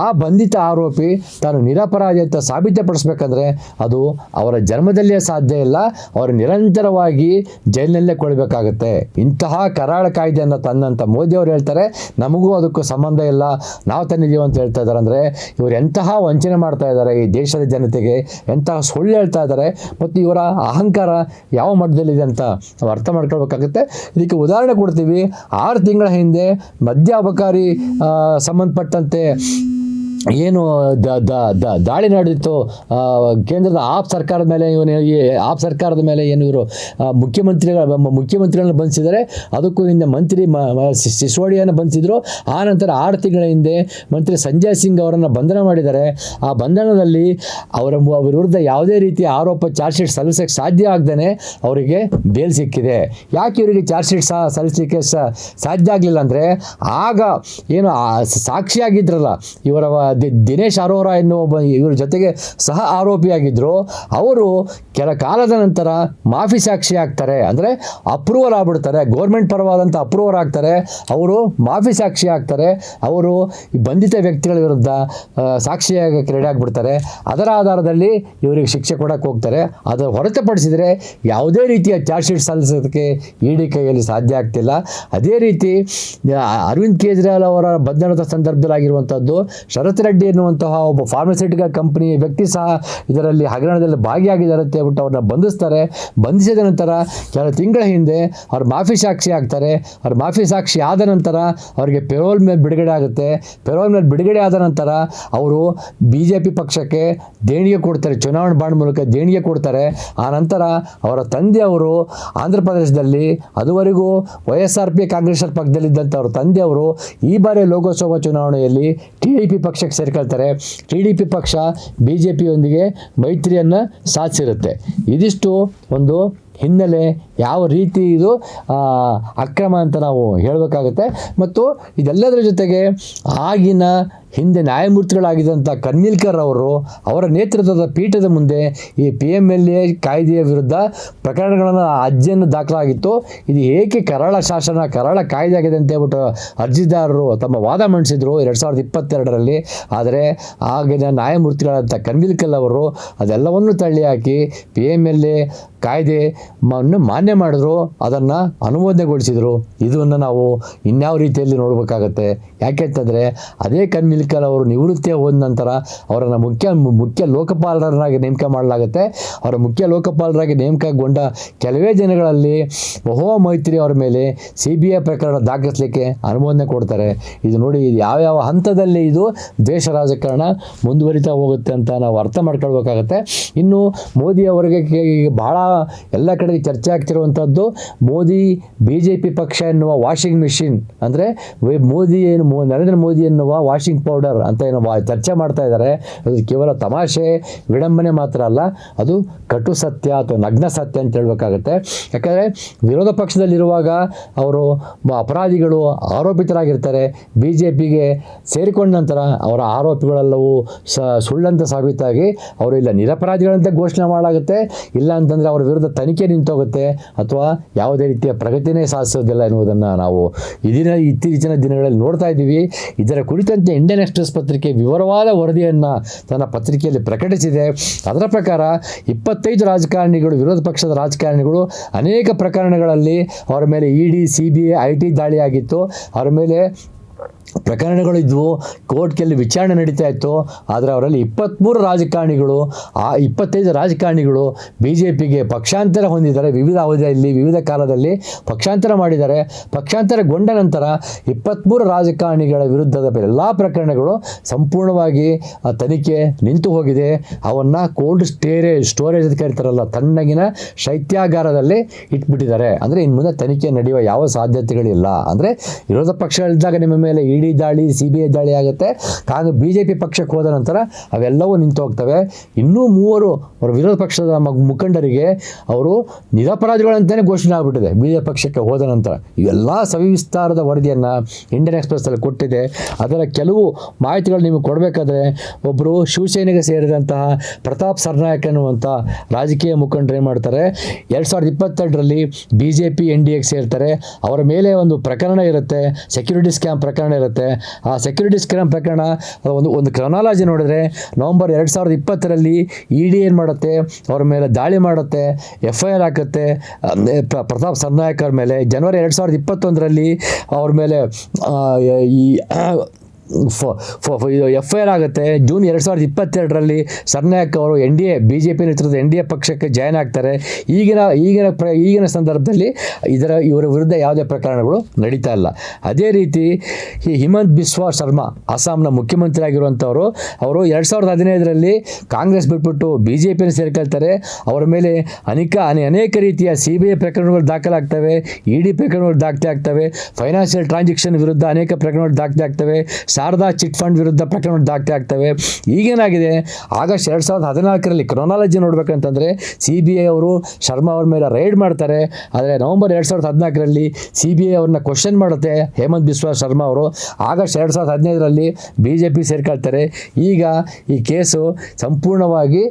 ಆ ಬಂಧಿತ ಆರೋಪಿ ತಾನು ನಿರಪರಾಧಿ ಅಂತ ಸಾಬೀತಪಡಿಸ್ಬೇಕಂದ್ರೆ ಅದು ಅವರ ಜನ್ಮದಲ್ಲೇ ಸಾಧ್ಯ ಇಲ್ಲ. ಅವರು ನಿರಂತರವಾಗಿ ಜೈಲಿನಲ್ಲೇ ಕೊಡಬೇಕಾಗತ್ತೆ ಇಂತಹ ಕರಾಳ ಕಾಯ್ದೆಯನ್ನು ತಂದಂಥ ಮೋದಿ ಅವರು ಹೇಳ್ತಾರೆ. ನಮಗೂ ಅದಕ್ಕೂ ಸಂಬಂಧ ಇಲ್ಲ. ನಾವು ತಂದಿದ್ದೀವಿ ಅಂತ ಹೇಳ್ತಾ ಇದ್ದಾರೆ. ಅಂದರೆ ಇವರು ಎಂತಹ ವಂಚನೆ ಮಾಡ್ತಾ ಇದ್ದಾರೆ ಈ ದೇಶದ ಜನತೆಗೆ, ಎಂತಹ ಸುಳ್ಳು ಹೇಳ್ತಾ ಇದ್ದಾರೆ, ಮತ್ತು ಇವರ ಅಹಂಕಾರ ಯಾವ ಮಟ್ಟದಲ್ಲಿದೆ ಅಂತ ನಾವು ಅರ್ಥ ಮಾಡ್ಕೊಳ್ಬೇಕಾಗುತ್ತೆ. ಇದಕ್ಕೆ ಉದಾಹರಣೆ ಕೊಡ್ತೀವಿ. ಆರು ತಿಂಗಳ ಹಿಂದೆ ಮದ್ಯ ಅಬಕಾರಿ ಸಂಬಂಧಪಟ್ಟಂತೆ ಏನು ದ ದ ದ, ದಾಳಿ ನಡೆದಿತ್ತು ಕೇಂದ್ರದ ಆಪ್ ಸರ್ಕಾರದ ಮೇಲೆ ಇವನು ಆಪ್ ಸರ್ಕಾರದ ಮೇಲೆ ಏನು ಇವರು ಮುಖ್ಯಮಂತ್ರಿಗಳ ಮುಖ್ಯಮಂತ್ರಿಗಳನ್ನ ಬಂಧಿಸಿದ್ದಾರೆ. ಅದಕ್ಕೂ ಹಿಂದೆ ಮಂತ್ರಿ ಸಿಸೋಡಿಯನ್ನು ಬಂಧಿಸಿದ್ರು. ಆ ನಂತರ ಆರು ತಿಂಗಳ ಹಿಂದೆ ಮಂತ್ರಿ ಸಂಜಯ್ ಸಿಂಗ್ ಅವರನ್ನು ಬಂಧನ ಮಾಡಿದ್ದಾರೆ. ಆ ಬಂಧನದಲ್ಲಿ ಅವರ ವಿರುದ್ಧ ಯಾವುದೇ ರೀತಿಯ ಆರೋಪ ಚಾರ್ಜ್ ಶೀಟ್ ಸಲ್ಲಿಸಕ್ಕೆ ಸಾಧ್ಯ ಆಗದೇ ಅವರಿಗೆ ಬೇಲ್ ಸಿಕ್ಕಿದೆ. ಯಾಕೆ ಇವರಿಗೆ ಚಾರ್ಜ್ ಶೀಟ್ ಸಹ ಸಲ್ಲಿಸಲಿಕ್ಕೆ ಸಾಧ್ಯ ಆಗಲಿಲ್ಲ ಅಂದರೆ, ಆಗ ಏನು ಸಾಕ್ಷಿಯಾಗಿದ್ರಲ್ಲ ಇವರ ದಿನೇಶ್ ಅರೋರಾ ಎನ್ನುವ ಇವ್ರ ಜೊತೆಗೆ ಸಹ ಆರೋಪಿಯಾಗಿದ್ದರು ಅವರು ಕೆಲ ಕಾಲದ ನಂತರ ಮಾಫಿ ಸಾಕ್ಷಿ ಆಗ್ತಾರೆ. ಅಂದರೆ ಅಪ್ರೂವಲ್ ಆಗ್ಬಿಡ್ತಾರೆ. ಗೌರ್ಮೆಂಟ್ ಪರವಾದಂಥ ಅಪ್ರೂವಲ್ ಆಗ್ತಾರೆ. ಅವರು ಮಾಫಿ ಸಾಕ್ಷಿ ಆಗ್ತಾರೆ. ಅವರು ಬಂಧಿತ ವ್ಯಕ್ತಿಗಳ ವಿರುದ್ಧ ಸಾಕ್ಷಿಯಾಗಿ ಕ್ರೀಡೆ ರೆಡಿ ಆಗಿಬಿಡ್ತಾರೆ. ಅದರ ಆಧಾರದಲ್ಲಿ ಇವರಿಗೆ ಶಿಕ್ಷೆ ಕೊಡೋಕೆ ಹೋಗ್ತಾರೆ. ಅದರ ಹೊರತುಪಡಿಸಿದರೆ ಯಾವುದೇ ರೀತಿಯ ಚಾರ್ಜ್ ಶೀಟ್ ಸಲ್ಲಿಸೋದಕ್ಕೆ ಇಡಿ ಕೈಯಲ್ಲಿ ಸಾಧ್ಯ ಆಗ್ತಿಲ್ಲ. ಅದೇ ರೀತಿ ಅರವಿಂದ್ ಕೇಜ್ರಿವಾಲ್ ಅವರ ಬಂಧನದ ಸಂದರ್ಭದಲ್ಲಿ ಆಗಿರುವಂಥದ್ದು ಶರತ್ ರೆಡ್ಡಿ ಎನ್ನುವಂತಹ ಒಬ್ಬ ಫಾರ್ಮಸ್ಯೂಟಿಕಲ್ ಕಂಪನಿ ವ್ಯಕ್ತಿ ಸಹ ಇದರಲ್ಲಿ ಹಗರಣದಲ್ಲಿ ಭಾಗಿಯಾಗಿದ್ದಾರೆ ಅಂತ ಹೇಳ್ಬಿಟ್ಟು ಅವ್ರನ್ನ ಬಂಧಿಸ್ತಾರೆ. ಬಂಧಿಸಿದ ನಂತರ ಕೆಲವು ತಿಂಗಳ ಹಿಂದೆ ಅವ್ರ ಮಾಫಿ ಸಾಕ್ಷಿ ಆಗ್ತಾರೆ. ಅವ್ರ ಮಾಫಿ ಸಾಕ್ಷಿ ಆದ ನಂತರ ಅವರಿಗೆ ಪೆರೋಲ್ ಮೇಲೆ ಬಿಡುಗಡೆ ಆಗುತ್ತೆ. ಪೆರೋಲ್ ಮೇಲೆ ಬಿಡುಗಡೆ ಆದ ನಂತರ ಅವರು ಬಿ ಜೆ ಪಿ ಪಕ್ಷಕ್ಕೆ ದೇಣಿಗೆ ಕೊಡ್ತಾರೆ. ಚುನಾವಣಾ ಬಾಂಡ್ ಮೂಲಕ ದೇಣಿಗೆ ಕೊಡ್ತಾರೆ. ಆ ನಂತರ ಅವರ ತಂದೆಯವರು ಆಂಧ್ರ ಪ್ರದೇಶದಲ್ಲಿ ಅದುವರೆಗೂ Y S R P Congress ಪಕ್ಷದಲ್ಲಿದ್ದಂಥ ತಂದೆಯವರು ಈ ಬಾರಿ ಲೋಕಸಭಾ ಚುನಾವಣೆಯಲ್ಲಿ ಟಿ ಪಕ್ಷಕ್ಕೆ ಸೇರ್ಕೊಳ್ತಾರೆ. ಟಿ ಡಿ ಪಿ ಪಕ್ಷ ಬಿ ಜೆ ಪಿಯೊಂದಿಗೆ ಮೈತ್ರಿಯನ್ನು ಸಾಧಿಸಿರುತ್ತೆ. ಇದಿಷ್ಟು ಒಂದು ಹಿನ್ನೆಲೆ ಯಾವ ರೀತಿ ಇದು ಅಕ್ರಮ ಅಂತ ನಾವು ಹೇಳಬೇಕಾಗುತ್ತೆ. ಮತ್ತು ಇದೆಲ್ಲದರ ಜೊತೆಗೆ ಆಗಿನ ಹಿಂದೆ ನ್ಯಾಯಮೂರ್ತಿಗಳಾಗಿದ್ದಂಥ ಕನ್ವಿಲ್ಕರ್ ಅವರು ಅವರ ನೇತೃತ್ವದ ಪೀಠದ ಮುಂದೆ ಈ ಪಿ ಎಂ ಎಲ್ ಎ ಕಾಯ್ದೆಯ ವಿರುದ್ಧ ಪ್ರಕರಣಗಳನ್ನು ಅರ್ಜಿಯನ್ನು ದಾಖಲಾಗಿತ್ತು. ಇದು ಏಕೆ ಕರಾಳ ಶಾಸನ, ಕರಾಳ ಕಾಯ್ದೆ ಆಗಿದೆ ಅಂತ ಹೇಳ್ಬಿಟ್ಟು ಅರ್ಜಿದಾರರು ತಮ್ಮ ವಾದ ಮಂಡಿಸಿದ್ರು ಎರಡು ಸಾವಿರದ ಇಪ್ಪತ್ತೆರಡರಲ್ಲಿ. ಆದರೆ ಆಗಿನ ನ್ಯಾಯಮೂರ್ತಿಗಳಾದಂಥ ಕನ್ವಿಲ್ಕರ್ ಅವರು ಅದೆಲ್ಲವನ್ನು ತಳ್ಳಿ ಹಾಕಿ ಪಿ ಎಂ ಎಲ್ ಎ ಕಾಯ್ದೆ ಮಾನ್ಯ ಮಾಡಿದ್ರು, ಅದನ್ನು ಅನುಮೋದನೆಗೊಳಿಸಿದರು. ಇದನ್ನು ನಾವು ಇನ್ಯಾವ ರೀತಿಯಲ್ಲಿ ನೋಡಬೇಕಾಗತ್ತೆ? ಯಾಕೆಂತಂದರೆ ಅದೇ ಕನ್ವಿಲ್ ಮಿಲ್ಕಲ್ ಅವರು ನಿವೃತ್ತಿ ಹೋದ ನಂತರ ಅವರನ್ನು ಮುಖ್ಯ ಮುಖ್ಯ ಲೋಕಪಾಲರನ್ನಾಗಿ ನೇಮಕ ಮಾಡಲಾಗುತ್ತೆ. ಅವರ ಮುಖ್ಯ ಲೋಕಪಾಲರಾಗಿ ನೇಮಕಗೊಂಡ ಕೆಲವೇ ದಿನಗಳಲ್ಲಿ ಮಹೋ ಮೈತ್ರಿ ಅವರ ಮೇಲೆ ಸಿ ಬಿ ಐ ಪ್ರಕರಣ ದಾಖಲಿಸಲಿಕ್ಕೆ ಅನುಮೋದನೆ ಕೊಡ್ತಾರೆ. ಇದು ನೋಡಿ, ಇದು ಯಾವ್ಯಾವ ಹಂತದಲ್ಲಿ ಇದು ದೇಶ ರಾಜಕಾರಣ ಮುಂದುವರಿತಾ ಹೋಗುತ್ತೆ ಅಂತ ನಾವು ಅರ್ಥ ಮಾಡ್ಕೊಳ್ಬೇಕಾಗತ್ತೆ. ಇನ್ನು ಮೋದಿ ಅವರಿಗೆ ಬಹಳ ಎಲ್ಲ ಕಡೆ ಚರ್ಚೆ ಆಗ್ತಿರುವಂಥದ್ದು, ಮೋದಿ ಬಿ ಜೆ ಪಿ ಪಕ್ಷ ಎನ್ನುವ ವಾಷಿಂಗ್ ಮಿಷಿನ್ ಅಂದರೆ ಮೋದಿ ಏನು ನರೇಂದ್ರ ಮೋದಿ ಎನ್ನುವ ವಾಷಿಂಗ್ ಪೌಡರ್ ಅಂತ ಏನು ಚರ್ಚೆ ಮಾಡ್ತಾ ಇದ್ದಾರೆ. ಅದು ಕೇವಲ ತಮಾಷೆ, ವಿಡಂಬನೆ ಮಾತ್ರ ಅಲ್ಲ, ಅದು ಕಟು ಸತ್ಯ ಅಥವಾ ನಗ್ನ ಸತ್ಯ ಅಂತ ಹೇಳಬೇಕಾಗತ್ತೆ. ಯಾಕಂದರೆ ವಿರೋಧ ಪಕ್ಷದಲ್ಲಿರುವಾಗ ಅವರು ಅಪರಾಧಿಗಳು ಆರೋಪಿತರಾಗಿರ್ತಾರೆ. ಬಿ ಜೆ ಪಿಗೆ ಸೇರಿಕೊಂಡ ನಂತರ ಅವರ ಆರೋಪಿಗಳೆಲ್ಲವೂ ಸ ಸುಳ್ಳಂತ ಸಾಬೀತಾಗಿ ಅವರು ಇಲ್ಲ ನಿರಪರಾಧಿಗಳಂತೆ ಘೋಷಣೆ ಮಾಡಲಾಗುತ್ತೆ. ಇಲ್ಲ ಅಂತಂದರೆ ಅವರ ವಿರುದ್ಧ ತನಿಖೆ ನಿಂತೋಗುತ್ತೆ. ಅಥವಾ ಯಾವುದೇ ರೀತಿಯ ಪ್ರಗತಿನೇ ಸಾಧಿಸೋದಿಲ್ಲ ಎನ್ನುವುದನ್ನು ನಾವು ಇದಿನ ಇತ್ತೀಚಿನ ದಿನಗಳಲ್ಲಿ ನೋಡ್ತಾ ಇದ್ದೀವಿ. ಇದರ ಕುರಿತಂತೆ ಇಂಡಿಯನ್ ಎಕ್ಸ್ಪ್ರೆಸ್ ಪತ್ರಿಕೆ ವಿವರವಾದ ವರದಿಯನ್ನು ತನ್ನ ಪತ್ರಿಕೆಯಲ್ಲಿ ಪ್ರಕಟಿಸಿದೆ. ಅದರ ಪ್ರಕಾರ ಇಪ್ಪತ್ತೈದು ರಾಜಕಾರಣಿಗಳು, ವಿರೋಧ ಪಕ್ಷದ ರಾಜಕಾರಣಿಗಳು ಅನೇಕ ಪ್ರಕರಣಗಳಲ್ಲಿ ಅವರ ಮೇಲೆ E D C B I I T ದಾಳಿಯಾಗಿತ್ತು. ಅವರ ಮೇಲೆ ಪ್ರಕರಣಗಳಿದ್ವು ಕೋರ್ಟ್ಗೆಲ್ಲಿ ವಿಚಾರಣೆ ನಡೀತಾ ಇತ್ತು, ಆದರೆ ಅವರಲ್ಲಿ ಇಪ್ಪತ್ತ್ಮೂರು ರಾಜಕಾರಣಿಗಳು, ಆ ಇಪ್ಪತ್ತೈದು ರಾಜಕಾರಣಿಗಳು ಬಿ ಜೆ ಪಿಗೆ ಪಕ್ಷಾಂತರ ಹೊಂದಿದ್ದಾರೆ. ವಿವಿಧ ಅವಧಿಯಲ್ಲಿ, ವಿವಿಧ ಕಾಲದಲ್ಲಿ ಪಕ್ಷಾಂತರ ಮಾಡಿದ್ದಾರೆ. ಪಕ್ಷಾಂತರಗೊಂಡ ನಂತರ ಇಪ್ಪತ್ತ್ಮೂರು ರಾಜಕಾರಣಿಗಳ ವಿರುದ್ಧದ ಎಲ್ಲ ಪ್ರಕರಣಗಳು ಸಂಪೂರ್ಣವಾಗಿ ತನಿಖೆ ನಿಂತು ಹೋಗಿದೆ. ಅವನ್ನು ಕೋಲ್ಡ್ ಸ್ಟೇರೇಜ್ ಸ್ಟೋರೇಜ್ ಅಂತ ಕರೀತಾರಲ್ಲ ತಣ್ಣಗಿನ ಶೈತ್ಯಾಗಾರದಲ್ಲಿ ಇಟ್ಬಿಟ್ಟಿದ್ದಾರೆ. ಅಂದರೆ ಇನ್ನು ಮುಂದೆ ತನಿಖೆ ನಡೆಯುವ ಯಾವ ಸಾಧ್ಯತೆಗಳಿಲ್ಲ. ಅಂದರೆ ವಿರೋಧ ಪಕ್ಷಗಳಿದ್ದಾಗ ನಿಮ್ಮ ಮೇಲೆ ಇ ಡಿ ದಾಳಿ, ಸಿ ಬಿ ಐ ದಾಳಿ ಆಗುತ್ತೆ. ಕಾಂಗ್ರೆಸ್ ಬಿ ಜೆ ಪಿ ಪಕ್ಷಕ್ಕೆ ಹೋದ ನಂತರ ಅವೆಲ್ಲವೂ ನಿಂತು ಹೋಗ್ತವೆ. ಇನ್ನೂ ಮೂವರು ಅವರ ವಿರೋಧ ಪಕ್ಷದ ಮುಖಂಡರಿಗೆ ಅವರು ನಿರಪರಾಧಿಗಳಂತಲೇ ಘೋಷಣೆ ಆಗಿಬಿಟ್ಟಿದೆ. ಬಿ ಜೆ ಪಕ್ಷಕ್ಕೆ ಹೋದ ನಂತರ ಇವೆಲ್ಲ ಸವಿಸ್ತಾರದ ವರದಿಯನ್ನು ಇಂಡಿಯನ್ ಎಕ್ಸ್ಪ್ರೆಸ್ಸಲ್ಲಿ ಕೊಟ್ಟಿದೆ. ಅದರ ಕೆಲವು ಮಾಹಿತಿಗಳು ನಿಮಗೆ ಕೊಡಬೇಕಾದ್ರೆ ಒಬ್ಬರು ಶಿವಸೇನೆಗೆ ಸೇರಿದಂತಹ ಪ್ರತಾಪ್ ಸರ್ನಾಯಕ್ ಎನ್ನುವಂಥ ರಾಜಕೀಯ ಮುಖಂಡರು ಏನು ಮಾಡ್ತಾರೆ? ಎರಡು ಸಾವಿರದ ಇಪ್ಪತ್ತೆರಡರಲ್ಲಿ B J P N D ಎಗೆ ಸೇರ್ತಾರೆ. ಅವರ ಮೇಲೆ ಒಂದು ಪ್ರಕರಣ ಇರುತ್ತೆ. ಸೆಕ್ಯೂರಿಟಿ ಸ್ಕ್ಯಾಮ್ ಪ್ರಕರಣ ಇರುತ್ತೆ. ಆ ಸೆಕ್ಯೂರಿಟಿ ಸ್ಕ್ಯಾಮ್ ಪ್ರಕರಣ ಒಂದು ಒಂದು ಕ್ರೊನಾಲಜಿ ನೋಡಿದ್ರೆ ನವಂಬರ್ ಎರಡು ಸಾವಿರದ ಇಪ್ಪತ್ತರಲ್ಲಿ ಇ ಡಿ ಏನು ಮಾಡುತ್ತೆ? ಅವ್ರ ಮೇಲೆ ದಾಳಿ ಮಾಡುತ್ತೆ ಎಫ್ ಐ ಆರ್ ಹಾಕುತ್ತೆ. ಪ್ರ- ಪ್ರತಾಪ್ ಸರ್ನಾಯಕ್ ಅವ್ರ ಮೇಲೆ, ಜನವರಿ ಎರಡು ಸಾವಿರದ ಇಪ್ಪತ್ತೊಂದರಲ್ಲಿ ಅವ್ರ ಮೇಲೆ ಈ ಇದು ಎಫ್ ಐ ಆರ್ ಆಗುತ್ತೆ. ಜೂನ್ ಎರಡು ಸಾವಿರದ ಇಪ್ಪತ್ತೆರಡರಲ್ಲಿ ಸರ್ನಾಯಕ್ ಅವರು N D A B J P ನೇತೃತ್ವದ ಎನ್ ಡಿ ಎ ಪಕ್ಷಕ್ಕೆ ಜಾಯ್ನ್ ಆಗ್ತಾರೆ. ಈಗಿನ ಈಗಿನ ಪ್ರ, ಈಗಿನ ಸಂದರ್ಭದಲ್ಲಿ ಇದರ, ಇವರ ವಿರುದ್ಧ ಯಾವುದೇ ಪ್ರಕರಣಗಳು ನಡೀತಾ ಇಲ್ಲ. ಅದೇ ರೀತಿ ಈ ಹಿಮಂತ್ ಬಿಸ್ವಾ ಶರ್ಮಾ, ಅಸ್ಸಾಂನ ಮುಖ್ಯಮಂತ್ರಿ ಆಗಿರುವಂಥವರು ಅವರು ಎರಡು ಸಾವಿರದ ಹದಿನೈದರಲ್ಲಿ ಕಾಂಗ್ರೆಸ್ ಬಿಟ್ಬಿಟ್ಟು ಬಿ ಜೆ ಪಿನ ಸೇರ್ಕೊಳ್ತಾರೆ. ಅವರ ಮೇಲೆ ಅನೇಕ, ಅನೆ- ಅನೇಕ ರೀತಿಯ ಸಿ ಬಿ ಐ ಪ್ರಕರಣಗಳು ದಾಖಲಾಗ್ತವೆ, ಇ ಡಿ ಪ್ರಕರಣಗಳು ದಾಖಲೆ ಆಗ್ತವೆ ಫೈನಾನ್ಷಿಯಲ್ ಟ್ರಾನ್ಸಾಕ್ಷನ್ ವಿರುದ್ಧ ಅನೇಕ ಪ್ರಕರಣಗಳು ದಾಖಲೆ ಆಗ್ತವೆ ಶಾರದಾ ಚಿಟ್ ಫಂಡ್ ವಿರುದ್ಧ ಪ್ರಕರಣ ದಾಖಲೆ ಆಗ್ತವೆ. ಈಗೇನಾಗಿದೆ? ಆಗಸ್ಟ್ ಎರಡು ಸಾವಿರದ ಹದಿನಾಲ್ಕರಲ್ಲಿ ಕ್ರೊನಾಲಜಿ ನೋಡಬೇಕಂತಂದರೆ ಸಿ ಬಿ ಐ ಅವರು ಶರ್ಮಾ ಅವ್ರ ಮೇಲೆ ರೈಡ್ ಮಾಡ್ತಾರೆ. ಆದರೆ ನವಂಬರ್ ಎರಡು ಸಾವಿರದ ಹದಿನಾಲ್ಕರಲ್ಲಿ ಸಿ ಬಿ ಐ ಅವ್ರನ್ನ ಕ್ವಶನ್ ಮಾಡುತ್ತೆ ಹೇಮಂತ್ ಬಿಸ್ವಾ ಶರ್ಮಾ ಅವರು. ಆಗಸ್ಟ್ ಎರಡು ಸಾವಿರದ ಹದಿನೈದರಲ್ಲಿ ಬಿ ಜೆ ಪಿ ಸೇರ್ಕೊಳ್ತಾರೆ. ಈಗ ಈ ಕೇಸು ಸಂಪೂರ್ಣವಾಗಿ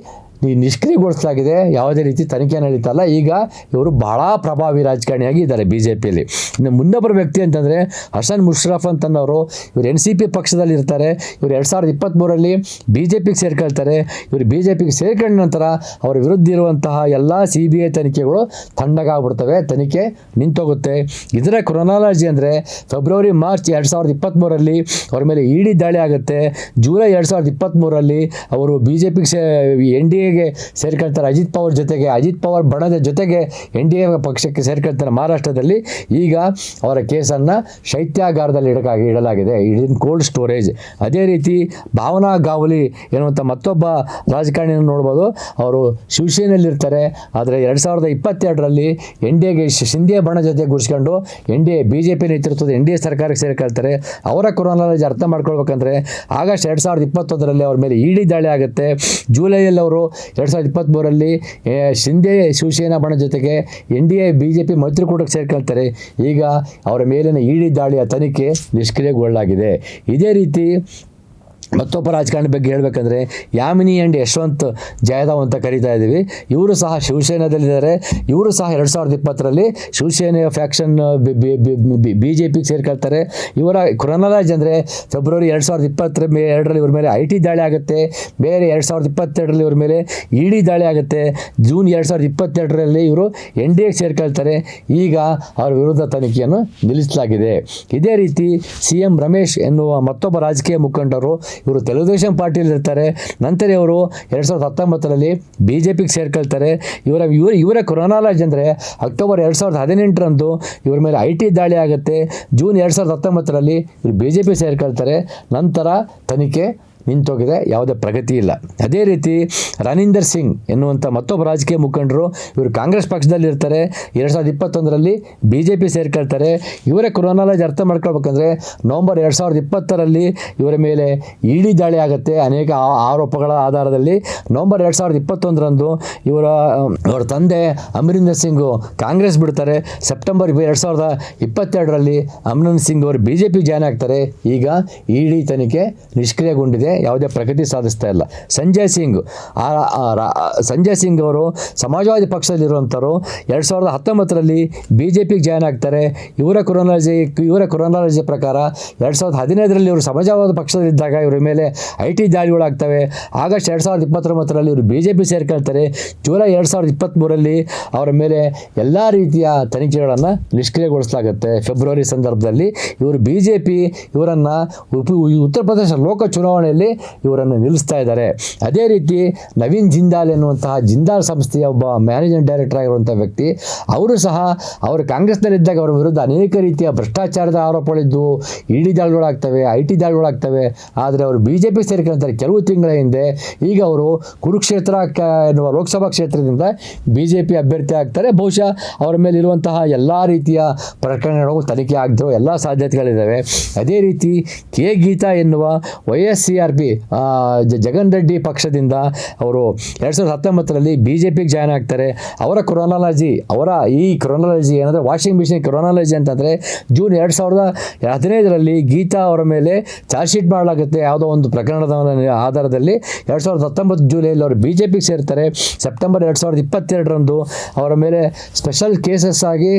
ನಿಷ್ಕ್ರಿಯಗೊಳಿಸಲಾಗಿದೆ. ಯಾವುದೇ ರೀತಿ ತನಿಖೆ ನಡೀತಲ್ಲ ಈಗ ಇವರು ಬಹಳ ಪ್ರಭಾವಿ ರಾಜಕಾರಣಿಯಾಗಿ ಇದ್ದಾರೆ ಬಿ ಜೆ ಪಿಯಲ್ಲಿ ಇನ್ನು ಮುನ್ನೊಬ್ಬರ ವ್ಯಕ್ತಿ ಅಂತಂದರೆ ಹಸನ್ ಮುಷ್ರಫ್ ಅಂತನ್ನೋರು ಇವರು ಎನ್ ಸಿ ಪಿ ಪಕ್ಷದಲ್ಲಿ ಇರ್ತಾರೆ. ಇವರು ಎರಡು ಸಾವಿರದ ಇಪ್ಪತ್ತ್ಮೂರರಲ್ಲಿ ಬಿ ಜೆ ಪಿಗೆ ಸೇರ್ಕೊಳ್ತಾರೆ. ಇವರು ಬಿ ಜೆ ಪಿಗೆ ಸೇರ್ಕೊಂಡ ನಂತರ ಅವರ ವಿರುದ್ಧ ಇರುವಂತಹ ಎಲ್ಲ ಸಿ ಬಿ ಐ ತನಿಖೆಗಳು ತಣ್ಣಗಾಗ್ಬಿಡ್ತವೆ ತನಿಖೆ ನಿಂತೋಗುತ್ತೆ. ಇದರ ಕ್ರೊನಾಲಜಿ ಅಂದರೆ ಫೆಬ್ರವರಿ, ಮಾರ್ಚ್ ಎರಡು ಸಾವಿರದ ಇಪ್ಪತ್ತ್ಮೂರರಲ್ಲಿ ಅವ್ರ ಮೇಲೆ ಇ ಡಿ ದಾಳಿ ಆಗುತ್ತೆ. ಜುಲೈ ಎರಡು ಸಾವಿರದ ಇಪ್ಪತ್ತ್ಮೂರರಲ್ಲಿ ಅವರು ಬಿ ಜೆ ಪಿಗೆ ಸೇ ಎನ್ ಡಿ ಎಗೆ ಸೇರ್ಕೊಳ್ತಾರೆ. ಅಜಿತ್ ಪವಾರ್ ಜೊತೆಗೆ, ಅಜಿತ್ ಪವಾರ್ ಬಣದ ಜೊತೆಗೆ ಎನ್ ಡಿ ಎ ಪಕ್ಷಕ್ಕೆ ಸೇರ್ಕೊಳ್ತಾರೆ ಮಹಾರಾಷ್ಟ್ರದಲ್ಲಿ. ಈಗ ಅವರ ಕೇಸನ್ನು ಶೈತ್ಯಾಗಾರದಲ್ಲಿ ಇಡಕ್ಕಾಗಿ ಇಡಲಾಗಿದೆ. In cold storage. ಅದೇ ರೀತಿ ಭಾವನಾ ಗಾವಲಿ ಎನ್ನುವಂಥ ಮತ್ತೊಬ್ಬ ರಾಜಕಾರಣಿಯನ್ನು ನೋಡ್ಬೋದು. ಅವರು ಶಿವಸೇನೆಯಲ್ಲಿರ್ತಾರೆ. ಆದರೆ ಎರಡು ಸಾವಿರದ ಇಪ್ಪತ್ತೆರಡರಲ್ಲಿ ಎನ್ ಡಿ ಎಗೆ ಶಿಂದೆ ಬಣ ಜೊತೆ ಗುರ್ಸ್ಕೊಂಡು N D A B J P ನೇತೃತ್ವದ ಎನ್ ಡಿ ಎ ಸರ್ಕಾರಕ್ಕೆ ಸೇರ್ಕೊಳ್ತಾರೆ. ಅವರ ಕೊರೋನಾಲಜ್ ಅರ್ಥ ಮಾಡ್ಕೊಳ್ಬೇಕಂದ್ರೆ, ಆಗಸ್ಟ್ ಎರಡು ಸಾವಿರದ ಇಪ್ಪತ್ತೊಂದರಲ್ಲಿ ಅವ್ರ ಮೇಲೆ ಇಡಿ ದಾಳಿ ಆಗುತ್ತೆ. ಜುಲೈಯಲ್ಲಿ ಅವರು ಎರಡು ಸಾವಿರದ ಇಪ್ಪತ್ತ್ಮೂರಲ್ಲಿ ಶಿಂದೆ ಶಿವಸೇನಾ ಬಣ ಜೊತೆಗೆ N D A, B J P ಮೈತ್ರಿಕೂಟಕ್ಕೆ ಸೇರ್ಕೊಳ್ತಾರೆ. ಈಗ ಅವರ ಮೇಲಿನ ಇಡಿ ದಾಳಿಯ ತನಿಖೆ ನಿಷ್ಕ್ರಿಯಗೊಳ್ಳಲಾಗಿದೆ ಇದೇ ರೀತಿ ಮತ್ತೊಬ್ಬ ರಾಜಕಾರಣಿ ಬಗ್ಗೆ ಹೇಳಬೇಕಂದ್ರೆ ಯಾಮಿನಿ ಆ್ಯಂಡ್ ಯಶವಂತ್ ಜಯದಾವ್ ಅಂತ ಕರೀತಾ ಇದ್ದೀವಿ. ಇವರು ಸಹ ಶಿವಸೇನಾದಲ್ಲಿದ್ದಾರೆ. ಇವರು ಸಹ ಎರಡು ಸಾವಿರದ ಇಪ್ಪತ್ತರಲ್ಲಿ ಶಿವಸೇನೆ ಫ್ಯಾಕ್ಷನ್ ಬಿ ಜೆ ಪಿಗೆ ಸೇರ್ಕೊಳ್ತಾರೆ. ಇವರ ಕ್ರೊನಾಲಜಿ ಅಂದರೆ ಫೆಬ್ರವರಿ ಎರಡು ಸಾವಿರದ ಇಪ್ಪತ್ತರ ಮೇ ಎರಡರಲ್ಲಿ ಇವ್ರ ಮೇಲೆ ಐ ಟಿ ದಾಳಿ ಆಗುತ್ತೆ. ಬೇರೆ ಎರಡು ಸಾವಿರದ ಇಪ್ಪತ್ತೆರಡರಲ್ಲಿ ಇವ್ರ ಮೇಲೆ ಇ ಡಿ ದಾಳಿ ಆಗುತ್ತೆ. ಜೂನ್ ಎರಡು ಸಾವಿರದ ಇಪ್ಪತ್ತೆರಡರಲ್ಲಿ ಇವರು ಎನ್ ಡಿ ಎಗೆ ಸೇರ್ಕೊಳ್ತಾರೆ. ಈಗ ಅವರ ವಿರುದ್ಧ ತನಿಖೆಯನ್ನು ನಿಲ್ಲಿಸಲಾಗಿದೆ. ಇದೇ ರೀತಿ ಸಿ ಎಂ ರಮೇಶ್ ಎನ್ನುವ ಮತ್ತೊಬ್ಬ ರಾಜಕೀಯ ಮುಖಂಡರು ಇವರು ತೆಲುಗುದೇಶಂ ಪಾರ್ಟಿಯಲ್ಲಿರ್ತಾರೆ ನಂತರ ಇವರು ಎರಡು ಸಾವಿರದ ಹತ್ತೊಂಬತ್ತರಲ್ಲಿ ಬಿ ಜೆ ಪಿಗೆ ಸೇರ್ಕೊಳ್ತಾರೆ. ಇವರ, ಇವರು, ಇವರ ಕೊರೋನಾಲಜಿ ಅಂದರೆ ಅಕ್ಟೋಬರ್ ಎರಡು ಸಾವಿರದ ಹದಿನೆಂಟರಂದು ಇವ್ರ ಮೇಲೆ ಐ ಟಿ ದಾಳಿ ಆಗುತ್ತೆ. ಜೂನ್ ಎರಡು ಸಾವಿರದ ಹತ್ತೊಂಬತ್ತರಲ್ಲಿ ಇವರು ಬಿ ಜೆ ಪಿ ಸೇರ್ಕೊಳ್ತಾರೆ. ನಂತರ ತನಿಖೆ ನಿಂತೋಗಿದೆ, ಯಾವುದೇ ಪ್ರಗತಿ ಇಲ್ಲ. ಅದೇ ರೀತಿ ರನೀಂದರ್ ಸಿಂಗ್ ಎನ್ನುವಂಥ ಮತ್ತೊಬ್ಬ ರಾಜಕೀಯ ಮುಖಂಡರು, ಇವರು ಕಾಂಗ್ರೆಸ್ ಪಕ್ಷದಲ್ಲಿ ಇರ್ತಾರೆ. ಎರಡು ಸಾವಿರದ ಇಪ್ಪತ್ತೊಂದರಲ್ಲಿ ಬಿ ಜೆ ಪಿ ಸೇರ್ಕೊಳ್ತಾರೆ. ಇವರೇ ಕೊರೋನಾಲಜಿ ಅರ್ಥ ಮಾಡ್ಕೊಳ್ಬೇಕಂದ್ರೆ ನವಂಬರ್ ಎರಡು ಸಾವಿರದ ಇಪ್ಪತ್ತರಲ್ಲಿ ಇವರ ಮೇಲೆ ಇಡಿ ದಾಳಿ ಆಗುತ್ತೆ. ಅನೇಕ ಆರೋಪಗಳ ಆಧಾರದಲ್ಲಿ ನವಂಬರ್ ಎರಡು ಸಾವಿರದ ಇಪ್ಪತ್ತೊಂದರಂದು ಇವರ ಅವರ ತಂದೆ ಅಮರಿಂದರ್ ಸಿಂಗು ಕಾಂಗ್ರೆಸ್ ಬಿಡ್ತಾರೆ. ಸೆಪ್ಟೆಂಬರ್ ಎರಡು ಸಾವಿರದ ಇಪ್ಪತ್ತೆರಡರಲ್ಲಿ ಅಮರಿಂದರ್ ಸಿಂಗ್ ಅವರು ಬಿ ಜೆ ಪಿ ಜಾಯ್ನ್ ಆಗ್ತಾರೆ. ಈಗ ಇಡಿ ತನಿಖೆ ನಿಷ್ಕ್ರಿಯಗೊಂಡಿದೆ. ಯಾವುದೇ ಪ್ರಗತಿ ಸಾಧಿಸ್ತಾ ಇಲ್ಲ. ಸಂಜಯ್ ಸಿಂಗ್ ಸಂಜಯ್ ಸಿಂಗ್ ಅವರು ಸಮಾಜವಾದಿ ಪಕ್ಷದಲ್ಲಿರುವಂಥವರು ಎರಡು ಸಾವಿರದ ಹತ್ತೊಂಬತ್ತರಲ್ಲಿ ಬಿ ಜೆ ಪಿಗೆ ಜಾಯ್ನ್ ಆಗ್ತಾರೆ. ಇವರ ಕೊರೋನಾಲಜಿ ಇವರ ಕೊರೋನಾಲಜಿ ಪ್ರಕಾರ ಎರಡು ಸಾವಿರದ ಹದಿನೈದರಲ್ಲಿ ಇವರು ಸಮಾಜವಾದ ಪಕ್ಷದಲ್ಲಿದ್ದಾಗ ಇವರ ಮೇಲೆ ಐ ಟಿ ದಾಳಿಗಳಾಗ್ತವೆ. ಆಗಸ್ಟ್ ಎರಡು ಸಾವಿರದ ಇಪ್ಪತ್ತೊಂಬತ್ತರಲ್ಲಿ ಇವರು ಬಿ ಜೆ ಪಿ ಸೇರ್ಕೊಳ್ತಾರೆ. ಜುಲೈ ಎರಡು ಸಾವಿರದ ಇಪ್ಪತ್ತ್ಮೂರಲ್ಲಿ ಅವರ ಮೇಲೆ ಎಲ್ಲ ರೀತಿಯ ತನಿಖೆಗಳನ್ನು ನಿಷ್ಕ್ರಿಯಗೊಳಿಸಲಾಗುತ್ತೆ. ಫೆಬ್ರವರಿ ಸಂದರ್ಭದಲ್ಲಿ ಇವರು ಬಿ ಜೆ ಪಿ ಇವರನ್ನು ಉತ್ತರ ಪ್ರದೇಶ ಲೋಕ ಚುನಾವಣೆಯಲ್ಲಿ ಇವರನ್ನು ನಿಲ್ಲಿಸ್ತಾ ಇದ್ದಾರೆ. ಅದೇ ರೀತಿ ನವೀನ್ ಜಿಂದಾಲ್ ಎನ್ನುವಂತಹ ಜಿಂದಾಲ್ ಸಂಸ್ಥೆಯ ಒಬ್ಬ ಮ್ಯಾನೇಜಿಂಗ್ ಡೈರೆಕ್ಟರ್ ಆಗಿರುವಂಥ ವ್ಯಕ್ತಿ, ಅವರು ಸಹ ಅವರು ಕಾಂಗ್ರೆಸ್ನಲ್ಲಿದ್ದಾಗ ಅವರ ವಿರುದ್ಧ ಅನೇಕ ರೀತಿಯ ಭ್ರಷ್ಟಾಚಾರದ ಆರೋಪಗಳಿದ್ದು, ಇಡಿ ದಾಳಿಗಳಾಗ್ತವೆ ಐ ಟಿ ದಾಳಿಗಳಾಗ್ತವೆ ಆದರೆ ಅವರು ಬಿ ಜೆ ಪಿ ಸೇರ್ಕೊಂತಾರೆ ಕೆಲವು ತಿಂಗಳ ಹಿಂದೆ ಈಗ ಅವರು ಕುರುಕ್ಷೇತ್ರ ಎನ್ನುವ ಲೋಕಸಭಾ ಕ್ಷೇತ್ರದಿಂದ ಬಿ ಜೆ ಪಿ ಅಭ್ಯರ್ಥಿ ಆಗ್ತಾರೆ. ಬಹುಶಃ ಅವರ ಮೇಲೆ ಇರುವಂತಹ ಎಲ್ಲ ರೀತಿಯ ಪ್ರಕರಣಗಳು ತನಿಖೆ ಆಗದಿರೋ ಎಲ್ಲ ಸಾಧ್ಯತೆಗಳಿದ್ದಾವೆ. ಅದೇ ರೀತಿ ಕೆ ಗೀತಾ ಎನ್ನುವ Y S R C P Jagan Reddy ಪಕ್ಷದಿಂದ ಅವರು ಎರಡು ಸಾವಿರದ ಹತ್ತೊಂಬತ್ತರಲ್ಲಿ ಬಿ ಜೆ ಪಿಗೆ ಜಾಯ್ನ್ ಆಗ್ತಾರೆ. ಅವರ ಕ್ರೊನಾಲಜಿ, ಅವರ ಈ ಕ್ರೊನಾಲಜಿ ಏನಂದರೆ ವಾಷಿಂಗ್ ಮಿಷಿನ್ ಕ್ರೊನಾಲಜಿ ಅಂತಂದರೆ ಜೂನ್ ಎರಡು ಸಾವಿರದ ಹದಿನೈದರಲ್ಲಿ ಗೀತಾ ಅವರ ಮೇಲೆ ಚಾರ್ಜ್ ಶೀಟ್ ಮಾಡಲಾಗುತ್ತೆ. ಯಾವುದೋ ಒಂದು ಪ್ರಕರಣದ ಆಧಾರದಲ್ಲಿ ಎರಡು ಸಾವಿರದ ಹತ್ತೊಂಬತ್ತು ಜುಲೈಯಲ್ಲಿ ಅವರು ಬಿ ಜೆ ಪಿಗೆ ಸೇರ್ತಾರೆ. ಸೆಪ್ಟೆಂಬರ್ ಎರಡು ಸಾವಿರದ ಇಪ್ಪತ್ತೆರಡರಂದು ಅವರ ಮೇಲೆ ಸ್ಪೆಷಲ್ ಕೇಸಸ್ ಆಗಿ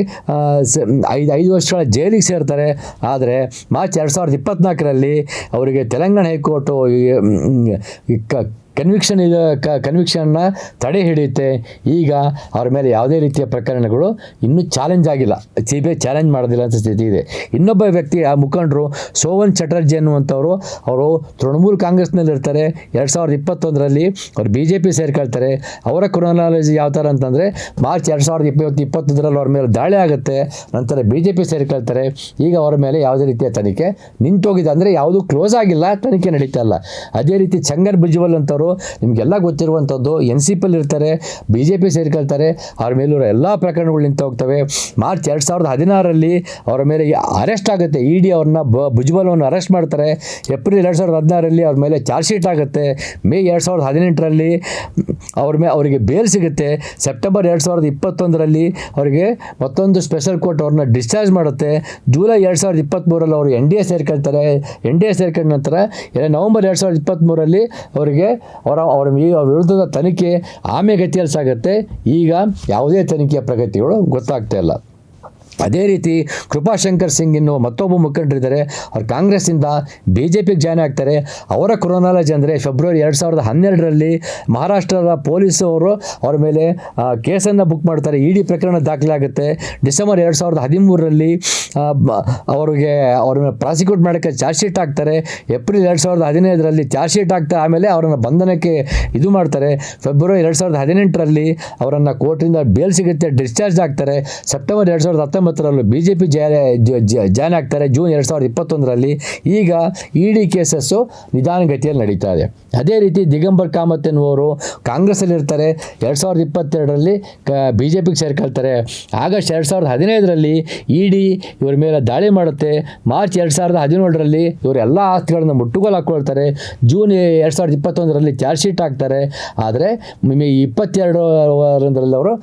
ಐದು ಐದು ವರ್ಷಗಳ ಜೈಲಿಗೆ ಸೇರ್ತಾರೆ. ಆದರೆ ಮಾರ್ಚ್ ಎರಡು ಸಾವಿರದ ಇಪ್ಪತ್ತ್ನಾಲ್ಕರಲ್ಲಿ ಅವರಿಗೆ ತೆಲಂಗಾಣ ಹೈಕೋರ್ಟು ಈ, ಮ್, ಈ ಕ ಕನ್ವಿಕ್ಷನ್ ಇದು, ಕ ಕನ್ವಿಕ್ಷನ್ನ ತಡೆ ಹಿಡಿಯುತ್ತೆ. ಈಗ ಅವರ ಮೇಲೆ ಯಾವುದೇ ರೀತಿಯ ಪ್ರಕರಣಗಳು ಇನ್ನೂ ಚಾಲೆಂಜ್ ಆಗಿಲ್ಲ. ಸಿ ಬಿ ಐ ಚಾಲೆಂಜ್ ಮಾಡೋದಿಲ್ಲ ಅಂತ ಸ್ಥಿತಿ ಇದೆ. ಇನ್ನೊಬ್ಬ ವ್ಯಕ್ತಿ, ಆ ಮುಖಂಡರು ಸೋವನ್ ಚಟರ್ಜಿ ಅನ್ನುವಂಥವ್ರು, ಅವರು ತೃಣಮೂಲ್ ಕಾಂಗ್ರೆಸ್ನಲ್ಲಿ ಇರ್ತಾರೆ ಎರಡು ಸಾವಿರದ ಇಪ್ಪತ್ತೊಂದರಲ್ಲಿ ಅವ್ರು ಬಿ ಜೆ ಪಿ ಸೇರ್ಕೊಳ್ತಾರೆ. ಅವರ ಕ್ರೊನಾಲಜಿ ಯಾವ ಥರ ಅಂತಂದರೆ, ಮಾರ್ಚ್ ಎರಡು ಸಾವಿರದ ಇಪ್ಪತ್ತು, ಇಪ್ಪತ್ತೊಂದರಲ್ಲಿ ಅವ್ರ ಮೇಲೆ ದಾಳಿ ಆಗುತ್ತೆ. ನಂತರ ಬಿ ಜೆ ಪಿ ಸೇರ್ಕೊಳ್ತಾರೆ. ಈಗ ಅವರ ಮೇಲೆ ಯಾವುದೇ ರೀತಿಯ ತನಿಖೆ ನಿಂತೋಗಿದೆ. ಅಂದರೆ ಯಾವುದೂ ಕ್ಲೋಸ್ ಆಗಿಲ್ಲ, ತನಿಖೆ ನಡೀತಾ ಇಲ್ಲ. ಅದೇ ರೀತಿ ಚಂಗರ್ ಬುಜ್ವಲ್ ಅಂತವರು ನಿಮಗೆಲ್ಲ ಗೊತ್ತಿರುವಂಥದ್ದು ಎನ್ ಸಿ ಪಿಲ್ ಇರ್ತಾರೆ ಬಿ ಜೆ ಪಿ ಸೇರ್ಕೊಳ್ತಾರೆ, ಅವ್ರ ಮೇಲಿರೋ ಎಲ್ಲ ಪ್ರಕರಣಗಳು ನಿಂತು ಹೋಗ್ತವೆ. ಮಾರ್ಚ್ ಎರಡು ಸಾವಿರದ ಹದಿನಾರರಲ್ಲಿ ಅವರ ಮೇಲೆ ಅರೆಸ್ಟ್ ಆಗುತ್ತೆ. ಇ ಡಿ ಅವ್ರನ್ನ ಬ, ಭುಜ್ಬಲವನ್ನು ಅರೆಸ್ಟ್ ಮಾಡ್ತಾರೆ. ಏಪ್ರಿಲ್ ಎರಡು ಸಾವಿರದ ಹದಿನಾರರಲ್ಲಿ ಅವ್ರ ಮೇಲೆ ಚಾರ್ಜ್ ಶೀಟ್ ಆಗುತ್ತೆ. ಮೇ ಎರಡು ಸಾವಿರದ ಹದಿನೆಂಟರಲ್ಲಿ ಅವ್ರ ಮೇ, ಅವರಿಗೆ ಬೇಲ್ ಸಿಗುತ್ತೆ. ಸೆಪ್ಟೆಂಬರ್ ಎರಡು ಸಾವಿರದ ಇಪ್ಪತ್ತೊಂದರಲ್ಲಿ ಅವರಿಗೆ ಮತ್ತೊಂದು ಸ್ಪೆಷಲ್ ಕೋರ್ಟ್ ಅವ್ರನ್ನ ಡಿಸ್ಚಾರ್ಜ್ ಮಾಡುತ್ತೆ. ಜುಲೈ ಎರಡು ಸಾವಿರದ ಇಪ್ಪತ್ತ್ಮೂರಲ್ಲಿ ಅವರು ಎನ್ ಡಿ ಎ ಸೇರ್ಕೊಳ್ತಾರೆ. ಎನ್ ಡಿ ಎ ಸೇರ್ಕೊಂಡ ನಂತರ ನವಂಬರ್ ಎರಡು ಸಾವಿರದ ಇಪ್ಪತ್ತ್ಮೂರಲ್ಲಿ ಅವರಿಗೆ ಅವರ ಅವರ ಮೀ- ಅವ್ರ ವಿರುದ್ಧದ ತನಿಖೆ ಆಮೆಗತಿಯಲ್ಲಿ ಸಾಗುತ್ತೆ. ಈಗ ಯಾವುದೇ ತನಿಖೆಯ ಪ್ರಗತಿಗಳು ಗೊತ್ತಾಗ್ತಾ ಇಲ್ಲ. ಅದೇ ರೀತಿ ಕೃಪಾಶಂಕರ್ ಸಿಂಗ್ ಎನ್ನುವ ಮತ್ತೊಬ್ಬ ಮುಖಂಡರಿದ್ದಾರೆ. ಅವ್ರು ಕಾಂಗ್ರೆಸ್ಸಿಂದ ಬಿ ಜೆ ಪಿಗೆ ಜಾಯ್ನ್ ಆಗ್ತಾರೆ. ಅವರ ಕೊರೋನಾಲಜಿ ಅಂದರೆ ಫೆಬ್ರವರಿ ಎರಡು ಸಾವಿರದ ಹನ್ನೆರಡರಲ್ಲಿ ಮಹಾರಾಷ್ಟ್ರದ ಪೊಲೀಸ್ ಅವರು ಮೇಲೆ ಕೇಸನ್ನು ಬುಕ್ ಮಾಡ್ತಾರೆ. ಇ ಡಿ ಪ್ರಕರಣ ದಾಖಲಾಗುತ್ತೆ. ಡಿಸೆಂಬರ್ ಎರಡು ಸಾವಿರದ ಹದಿಮೂರರಲ್ಲಿ ಅವರಿಗೆ ಅವ್ರ ಮೇಲೆ ಪ್ರಾಸಿಕ್ಯೂಟ್ ಮಾಡೋಕ್ಕೆ ಚಾರ್ಜ್ ಶೀಟ್ ಹಾಕ್ತಾರೆ. ಏಪ್ರಿಲ್ ಎರಡು ಸಾವಿರದ ಹದಿನೈದರಲ್ಲಿ ಚಾರ್ಜ್ ಶೀಟ್ ಹಾಕ್ತಾರೆ. ಆಮೇಲೆ ಅವರನ್ನು ಬಂಧನಕ್ಕೆ ಇದು ಮಾಡ್ತಾರೆ. ಫೆಬ್ರವರಿ ಎರಡು ಸಾವಿರದ ಹದಿನೆಂಟರಲ್ಲಿ ಅವರನ್ನು ಕೋರ್ಟಿಂದ ಬೇಲ್ ಸಿಗುತ್ತೆ. ಡಿಸ್ಚಾರ್ಜ್ ಆಗ್ತಾರೆ. ಸೆಪ್ಟೆಂಬರ್ ಎರಡು ಸಾವಿರದ ಹತ್ತೊಂಬತ್ತರಲ್ಲೂ ಬಿ ಜೆ ಪಿ ಜಾಯ್ನ್ ಆಗ್ತಾರೆ. ಜೂನ್ ಎರಡು ಸಾವಿರದ ಇಪ್ಪತ್ತೊಂದರಲ್ಲಿ ಈಗ ಇ ಡಿ ಕೇಸಸ್ಸು ನಿಧಾನಗತಿಯಲ್ಲಿ ನಡೀತಾ ಇದೆ. ಅದೇ ರೀತಿ ದಿಗಂಬರ್ ಕಾಮತ್ ಎನ್ನುವರು ಕಾಂಗ್ರೆಸ್ಸಲ್ಲಿ ಇರ್ತಾರೆ ಎರಡು ಸಾವಿರದ ಇಪ್ಪತ್ತೆರಡರಲ್ಲಿ ಕ ಬಿ ಜೆ ಪಿಗೆ ಸೇರ್ಕೊಳ್ತಾರೆ. ಆಗಸ್ಟ್ ಎರಡು ಸಾವಿರದ ಹದಿನೈದರಲ್ಲಿ ಇ ಡಿ ಇವರ ಮೇಲೆ ದಾಳಿ ಮಾಡುತ್ತೆ. ಮಾರ್ಚ್ ಎರಡು ಸಾವಿರದ ಹದಿನೇಳರಲ್ಲಿ ಇವರು ಎಲ್ಲ ಆಸ್ತಿಗಳನ್ನು ಮುಟ್ಟುಗೋಲು ಹಾಕ್ಕೊಳ್ತಾರೆ. ಜೂನ್ ಎರಡು ಸಾವಿರದ ಇಪ್ಪತ್ತೊಂದರಲ್ಲಿ ಚಾರ್ಜ್ ಶೀಟ್ ಹಾಕ್ತಾರೆ. ಆದರೆ ಇಪ್ಪತ್ತೆರಡು ಅವರು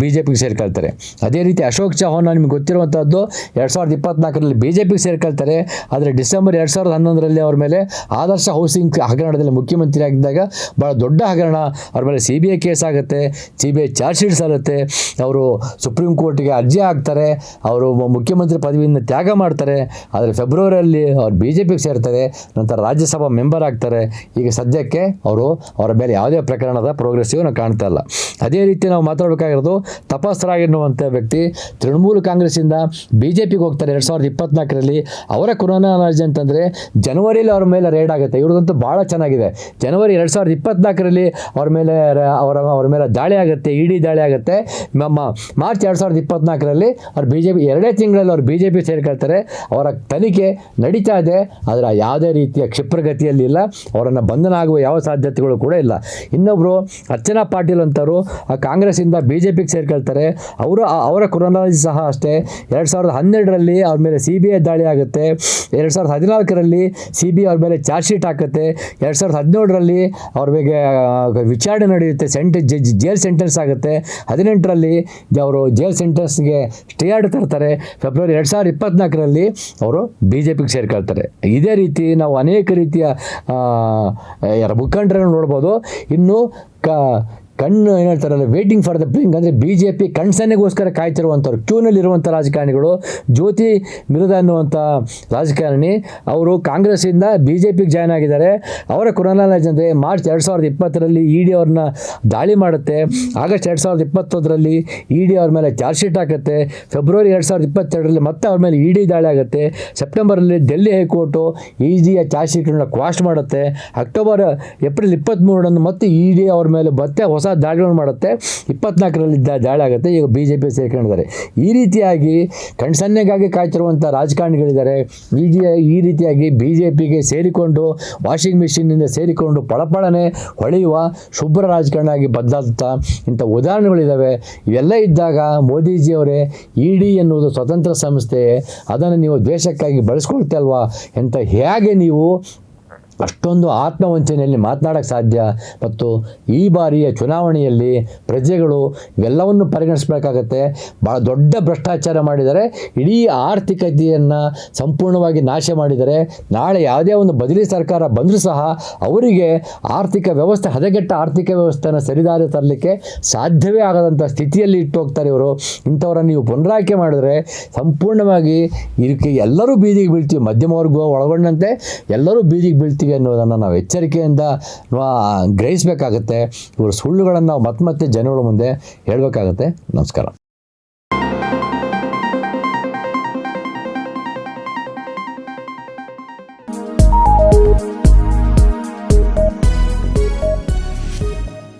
ಬಿ ಜೆ ಪಿಗೆ ಸೇರ್ಕೊಳ್ತಾರೆ. ಅದೇ ರೀತಿ ಅಶೋಕ್ ಚೌಹಾಣ್ ನಾವು ನಿಮ್ಗೆ ಗೊತ್ತಿರುವಂಥದ್ದು ಎರಡು ಸಾವಿರದ ಇಪ್ಪತ್ನಾಲ್ಕರಲ್ಲಿ ಬಿ ಜೆ ಪಿಗೆ ಸೇರ್ಕೊಳ್ತಾರೆ. ಆದರೆ ಡಿಸೆಂಬರ್ ಎರಡು ಸಾವಿರದ ಹನ್ನೊಂದರಲ್ಲಿ ಅವ್ರ ಮೇಲೆ ಆದರ್ಶ ಹೌಸಿಂಗ್ ಹಗರಣದಲ್ಲಿ ಮುಖ್ಯಮಂತ್ರಿ ಆಗಿದ್ದಾಗ ಭಾಳ ದೊಡ್ಡ ಹಗರಣ. ಅವ್ರ ಮೇಲೆ ಸಿ ಬಿ ಐ ಕೇಸ್ ಆಗುತ್ತೆ C B I charge sheet ಸಲ್ಲುತ್ತೆ ಅವರು ಸುಪ್ರೀಂ ಕೋರ್ಟಿಗೆ ಅರ್ಜಿ ಹಾಕ್ತಾರೆ, ಅವರು ಮುಖ್ಯಮಂತ್ರಿ ಪದವಿಯಿಂದ ತ್ಯಾಗ ಮಾಡ್ತಾರೆ. ಆದರೆ ಫೆಬ್ರವರಿಯಲ್ಲಿ ಅವ್ರು ಬಿ ಜೆ ಪಿಗೆ ಸೇರ್ತಾರೆ, ನಂತರ ರಾಜ್ಯಸಭಾ ಮೆಂಬರ್ ಆಗ್ತಾರೆ. ಈಗ ಸದ್ಯಕ್ಕೆ ಅವರು ಅವರ ಮೇಲೆ ಯಾವುದೇ ಪ್ರಕರಣದ ಪ್ರೋಗ್ರೆಸ್ಸಿವ್ ನಾವು ಕಾಣ್ತಾ ಇಲ್ಲ. ಅದೇ ರೀತಿ ನಾವು ಮಾತಾಡಬೇಕಾಗಿರೋದು ತಪಸ್ಸರಾಗಿರುವಂಥ ವ್ಯಕ್ತಿ, ತೃಣಮೂಲ ಕಾಂಗ್ರೆಸ್ಸಿಂದ ಬಿ ಜೆ ಪಿಗೆ ಹೋಗ್ತಾರೆ ಎರಡು ಸಾವಿರದ ಇಪ್ಪತ್ನಾಲ್ಕರಲ್ಲಿ. ಅವರ ಕೊರೋನಾ ಅಲರ್ಜಿ ಅಂತಂದರೆ ಜನವರಿಯಲ್ಲಿ ಅವ್ರ ಮೇಲೆ ರೇಡ್ ಆಗುತ್ತೆ. ಇವ್ರದಂತೂ ಭಾಳ ಚೆನ್ನಾಗಿದೆ. ಜನವರಿ ಎರಡು ಸಾವಿರದ ಇಪ್ಪತ್ನಾಲ್ಕರಲ್ಲಿ ಅವ್ರ ಮೇಲೆ ಅವರ, ಅವ್ರ ಮೇಲೆ ದಾಳಿ ಆಗುತ್ತೆ, ಇಡಿ ದಾಳಿ ಆಗುತ್ತೆ. ನಮ್ಮ ಮಾರ್ಚ್ ಎರಡು ಸಾವಿರದ ಇಪ್ಪತ್ನಾಲ್ಕರಲ್ಲಿ ಅವ್ರು ಬಿ ಜೆ ಪಿ ಎರಡೇ ತಿಂಗಳಲ್ಲಿ ಅವ್ರು ಬಿ ಜೆ ಪಿ ಸೇರ್ಕೊಳ್ತಾರೆ. ಅವರ ತನಿಖೆ ನಡೀತಾ ಇದೆ. ಅದರ ಯಾವುದೇ ರೀತಿಯ ಕ್ಷಿಪ್ರಗತಿಯಲ್ಲಿ ಇಲ್ಲ. ಅವರನ್ನು ಬಂಧನ ಆಗುವ ಯಾವ ಸಾಧ್ಯತೆಗಳು ಕೂಡ ಇಲ್ಲ. ಇನ್ನೊಬ್ಬರು ಅರ್ಚನಾ ಪಾಟೀಲ್ ಅಂತವರು ಕಾಂಗ್ರೆಸ್ಸಿಂದ ಬಿ ಜೆ ಪಿಗೆ ಸೇರ್ಕೊಳ್ತಾರೆ ಅವರು ಅವರ ಕೊರೋನಾಲಜಿ ಸಹ ಅಷ್ಟೇ ಎರಡು ಸಾವಿರದ ಹನ್ನೆರಡರಲ್ಲಿ ಅವ್ರ ಮೇಲೆ ಸಿ ಬಿ ಐ ದಾಳಿ ಆಗುತ್ತೆ. ಎರಡು ಸಾವಿರದ ಹದಿನಾಲ್ಕರಲ್ಲಿ ಸಿ ಬಿ ಅವ್ರ ಮೇಲೆ ಚಾರ್ಜ್ ಶೀಟ್ ಹಾಕುತ್ತೆ. ಎರಡು ಸಾವಿರದ ಹದಿನೇಳರಲ್ಲಿ ಅವ್ರ ಬಗ್ಗೆ ವಿಚಾರಣೆ ನಡೆಯುತ್ತೆ. ಸೆಂಟ್ ಜೇಲ್ ಸೆಂಟೆನ್ಸ್ ಆಗುತ್ತೆ. ಹದಿನೆಂಟರಲ್ಲಿ ಅವರು ಜೇಲ್ ಸೆಂಟೆನ್ಸ್ಗೆ ಸ್ಟೇ ಆರ್ಡರ್ ತರ್ತಾರೆ. ಫೆಬ್ರವರಿ ಎರಡು ಸಾವಿರದ ಇಪ್ಪತ್ನಾಲ್ಕರಲ್ಲಿ ಅವರು ಬಿ ಜೆ ಪಿಗೆ ಸೇರ್ಕೊಳ್ತಾರೆ. ಇದೇ ರೀತಿ ನಾವು ಅನೇಕ ರೀತಿಯ ಯಾರ ಮುಖಂಡರನ್ನು ನೋಡ್ಬೋದು. ಇನ್ನು ಕ ಕಣ್ಣು ಏನು ಹೇಳ್ತಾರಲ್ಲ ವೇಟಿಂಗ್ ಫಾರ್ ದ ಬ್ರಿಂಗ್ ಅಂದರೆ ಬಿ ಜೆ ಪಿ ಕಣ್ಸನ್ನೆಗೋಸ್ಕರ ಕಾಯ್ತಿರುವಂಥವ್ರು. ಕ್ಯೂನಲ್ಲಿರುವಂಥ ರಾಜಕಾರಣಿಗಳು, ಜ್ಯೋತಿ ಮಿರುದ ಅನ್ನುವಂಥ ರಾಜಕಾರಣಿ, ಅವರು ಕಾಂಗ್ರೆಸ್ಸಿಂದ ಬಿ ಜೆ ಪಿಗೆ ಜಾಯ್ನ್ ಆಗಿದ್ದಾರೆ. ಅವರ ಕೊರೋನಾಲಜಿ ಅಂದರೆ ಮಾರ್ಚ್ ಎರಡು ಸಾವಿರದ ಇಪ್ಪತ್ತರಲ್ಲಿ ಇ ಡಿ ಅವ್ರನ್ನ ದಾಳಿ ಮಾಡುತ್ತೆ. ಆಗಸ್ಟ್ ಎರಡು ಸಾವಿರದ ಇಪ್ಪತ್ತೊಂದರಲ್ಲಿ ಇ ಡಿ ಅವ್ರ ಮೇಲೆ ಚಾರ್ಜ್ ಶೀಟ್ ಹಾಕುತ್ತೆ. ಫೆಬ್ರವರಿ ಎರಡು ಸಾವಿರದ ಇಪ್ಪತ್ತೆರಡರಲ್ಲಿ ಮತ್ತೆ ಅವ್ರ ಮೇಲೆ ಇ ಡಿ ದಾಳಿ ಆಗುತ್ತೆ. ಸೆಪ್ಟೆಂಬರಲ್ಲಿ ಡೆಲ್ಲಿ ಹೈಕೋರ್ಟು ಇ ಡಿಯ ಚಾರ್ಜ್ ಶೀಟ್ಗಳನ್ನ ಕ್ವಾಶ್ ಮಾಡುತ್ತೆ. ಅಕ್ಟೋಬರ್ ಏಪ್ರಿಲ್ ಇಪ್ಪತ್ತ್ಮೂರರಂದು ಮತ್ತೆ ಇ ಡಿ ಅವ್ರ ಮೇಲೆ ಮತ್ತೆ ಹೊಸ ದಾಳಿಗಳನ್ನು ಮಾಡುತ್ತೆ. ಇಪ್ಪತ್ನಾಲ್ಕರಲ್ಲಿ ದಾಳಿ ಆಗುತ್ತೆ. ಈಗ ಬಿ ಜೆ ಪಿ ಸೇರ್ಕೊಂಡಿದ್ದಾರೆ. ಈ ರೀತಿಯಾಗಿ ಕಣ್ಸನ್ನೆಗಾಗಿ ಕಾಯ್ತಿರುವಂಥ ರಾಜಕಾರಣಿಗಳಿದ್ದಾರೆ. ಈ ಜಿ- ಈ ರೀತಿಯಾಗಿ ಬಿ ಜೆ ಪಿಗೆ ಸೇರಿಕೊಂಡು, ವಾಷಿಂಗ್ ಮಿಷಿನ್ನಿಂದ ಸೇರಿಕೊಂಡು ಪಳಪಳನೆ ಹೊಳೆಯುವ ಶುಭ್ರ ರಾಜಕಾರಣ ಆಗಿ ಬದಲಾದಂಥ ಇಂಥ ಉದಾಹರಣೆಗಳಿದ್ದಾವೆ ಇವೆಲ್ಲ ಇದ್ದಾಗ ಮೋದಿಜಿಯವರೇ ಇ ಡಿ ಎನ್ನುವುದು ಸ್ವತಂತ್ರ ಸಂಸ್ಥೆ ಅದನ್ನು ನೀವು ದ್ವೇಷಕ್ಕಾಗಿ ಬಳಸ್ಕೊಳ್ತಲ್ವಾ ಎಂತ ಹೇಗೆ ನೀವು ಅಷ್ಟೊಂದು ಆತ್ಮವಂಚನೆಯಲ್ಲಿ ಮಾತನಾಡಕ್ಕೆ ಸಾಧ್ಯ? ಮತ್ತು ಈ ಬಾರಿಯ ಚುನಾವಣೆಯಲ್ಲಿ ಪ್ರಜೆಗಳು ಇವೆಲ್ಲವನ್ನು ಪರಿಗಣಿಸಬೇಕಾಗತ್ತೆ. ಭಾಳ ದೊಡ್ಡ ಭ್ರಷ್ಟಾಚಾರ ಮಾಡಿದರೆ ಇಡೀ ಆರ್ಥಿಕತೆಯನ್ನು ಸಂಪೂರ್ಣವಾಗಿ ನಾಶ ಮಾಡಿದರೆ ನಾಳೆ ಯಾವುದೇ ಒಂದು ಬದಲಿ ಸರ್ಕಾರ ಬಂದರೂ ಸಹ ಅವರಿಗೆ ಆರ್ಥಿಕ ವ್ಯವಸ್ಥೆ, ಹದಗೆಟ್ಟ ಆರ್ಥಿಕ ವ್ಯವಸ್ಥೆನ ಸರಿದಾರಿ ತರಲಿಕ್ಕೆ ಸಾಧ್ಯವೇ ಆಗದಂಥ ಸ್ಥಿತಿಯಲ್ಲಿ ಇಟ್ಟು ಹೋಗ್ತಾರೆ ಇವರು. ಇಂಥವರನ್ನು ನೀವು ಪುನರಾಯ್ಕೆ ಮಾಡಿದ್ರೆ ಸಂಪೂರ್ಣವಾಗಿ ಇದಕ್ಕೆ ಎಲ್ಲರೂ ಬೀದಿಗೆ ಬೀಳ್ತೀವಿ. ಮಧ್ಯಮ ವರ್ಗ ಒಳಗೊಂಡಂತೆ ಎಲ್ಲರೂ ಬೀದಿಗೆ ಬೀಳ್ತೀವಿ. ಅನ್ನೋದನ್ನು ನಾವು ಎಚ್ಚರಿಕೆಯಿಂದ ಗ್ರಹಿಸಬೇಕಾಗತ್ತೆ. ಇವರು ಸುಳ್ಳುಗಳನ್ನು ನಾವು ಮತ್ತೆ ಮತ್ತೆ ಜನಗಳ ಮುಂದೆ ಹೇಳಬೇಕಾಗತ್ತೆ. ನಮಸ್ಕಾರ.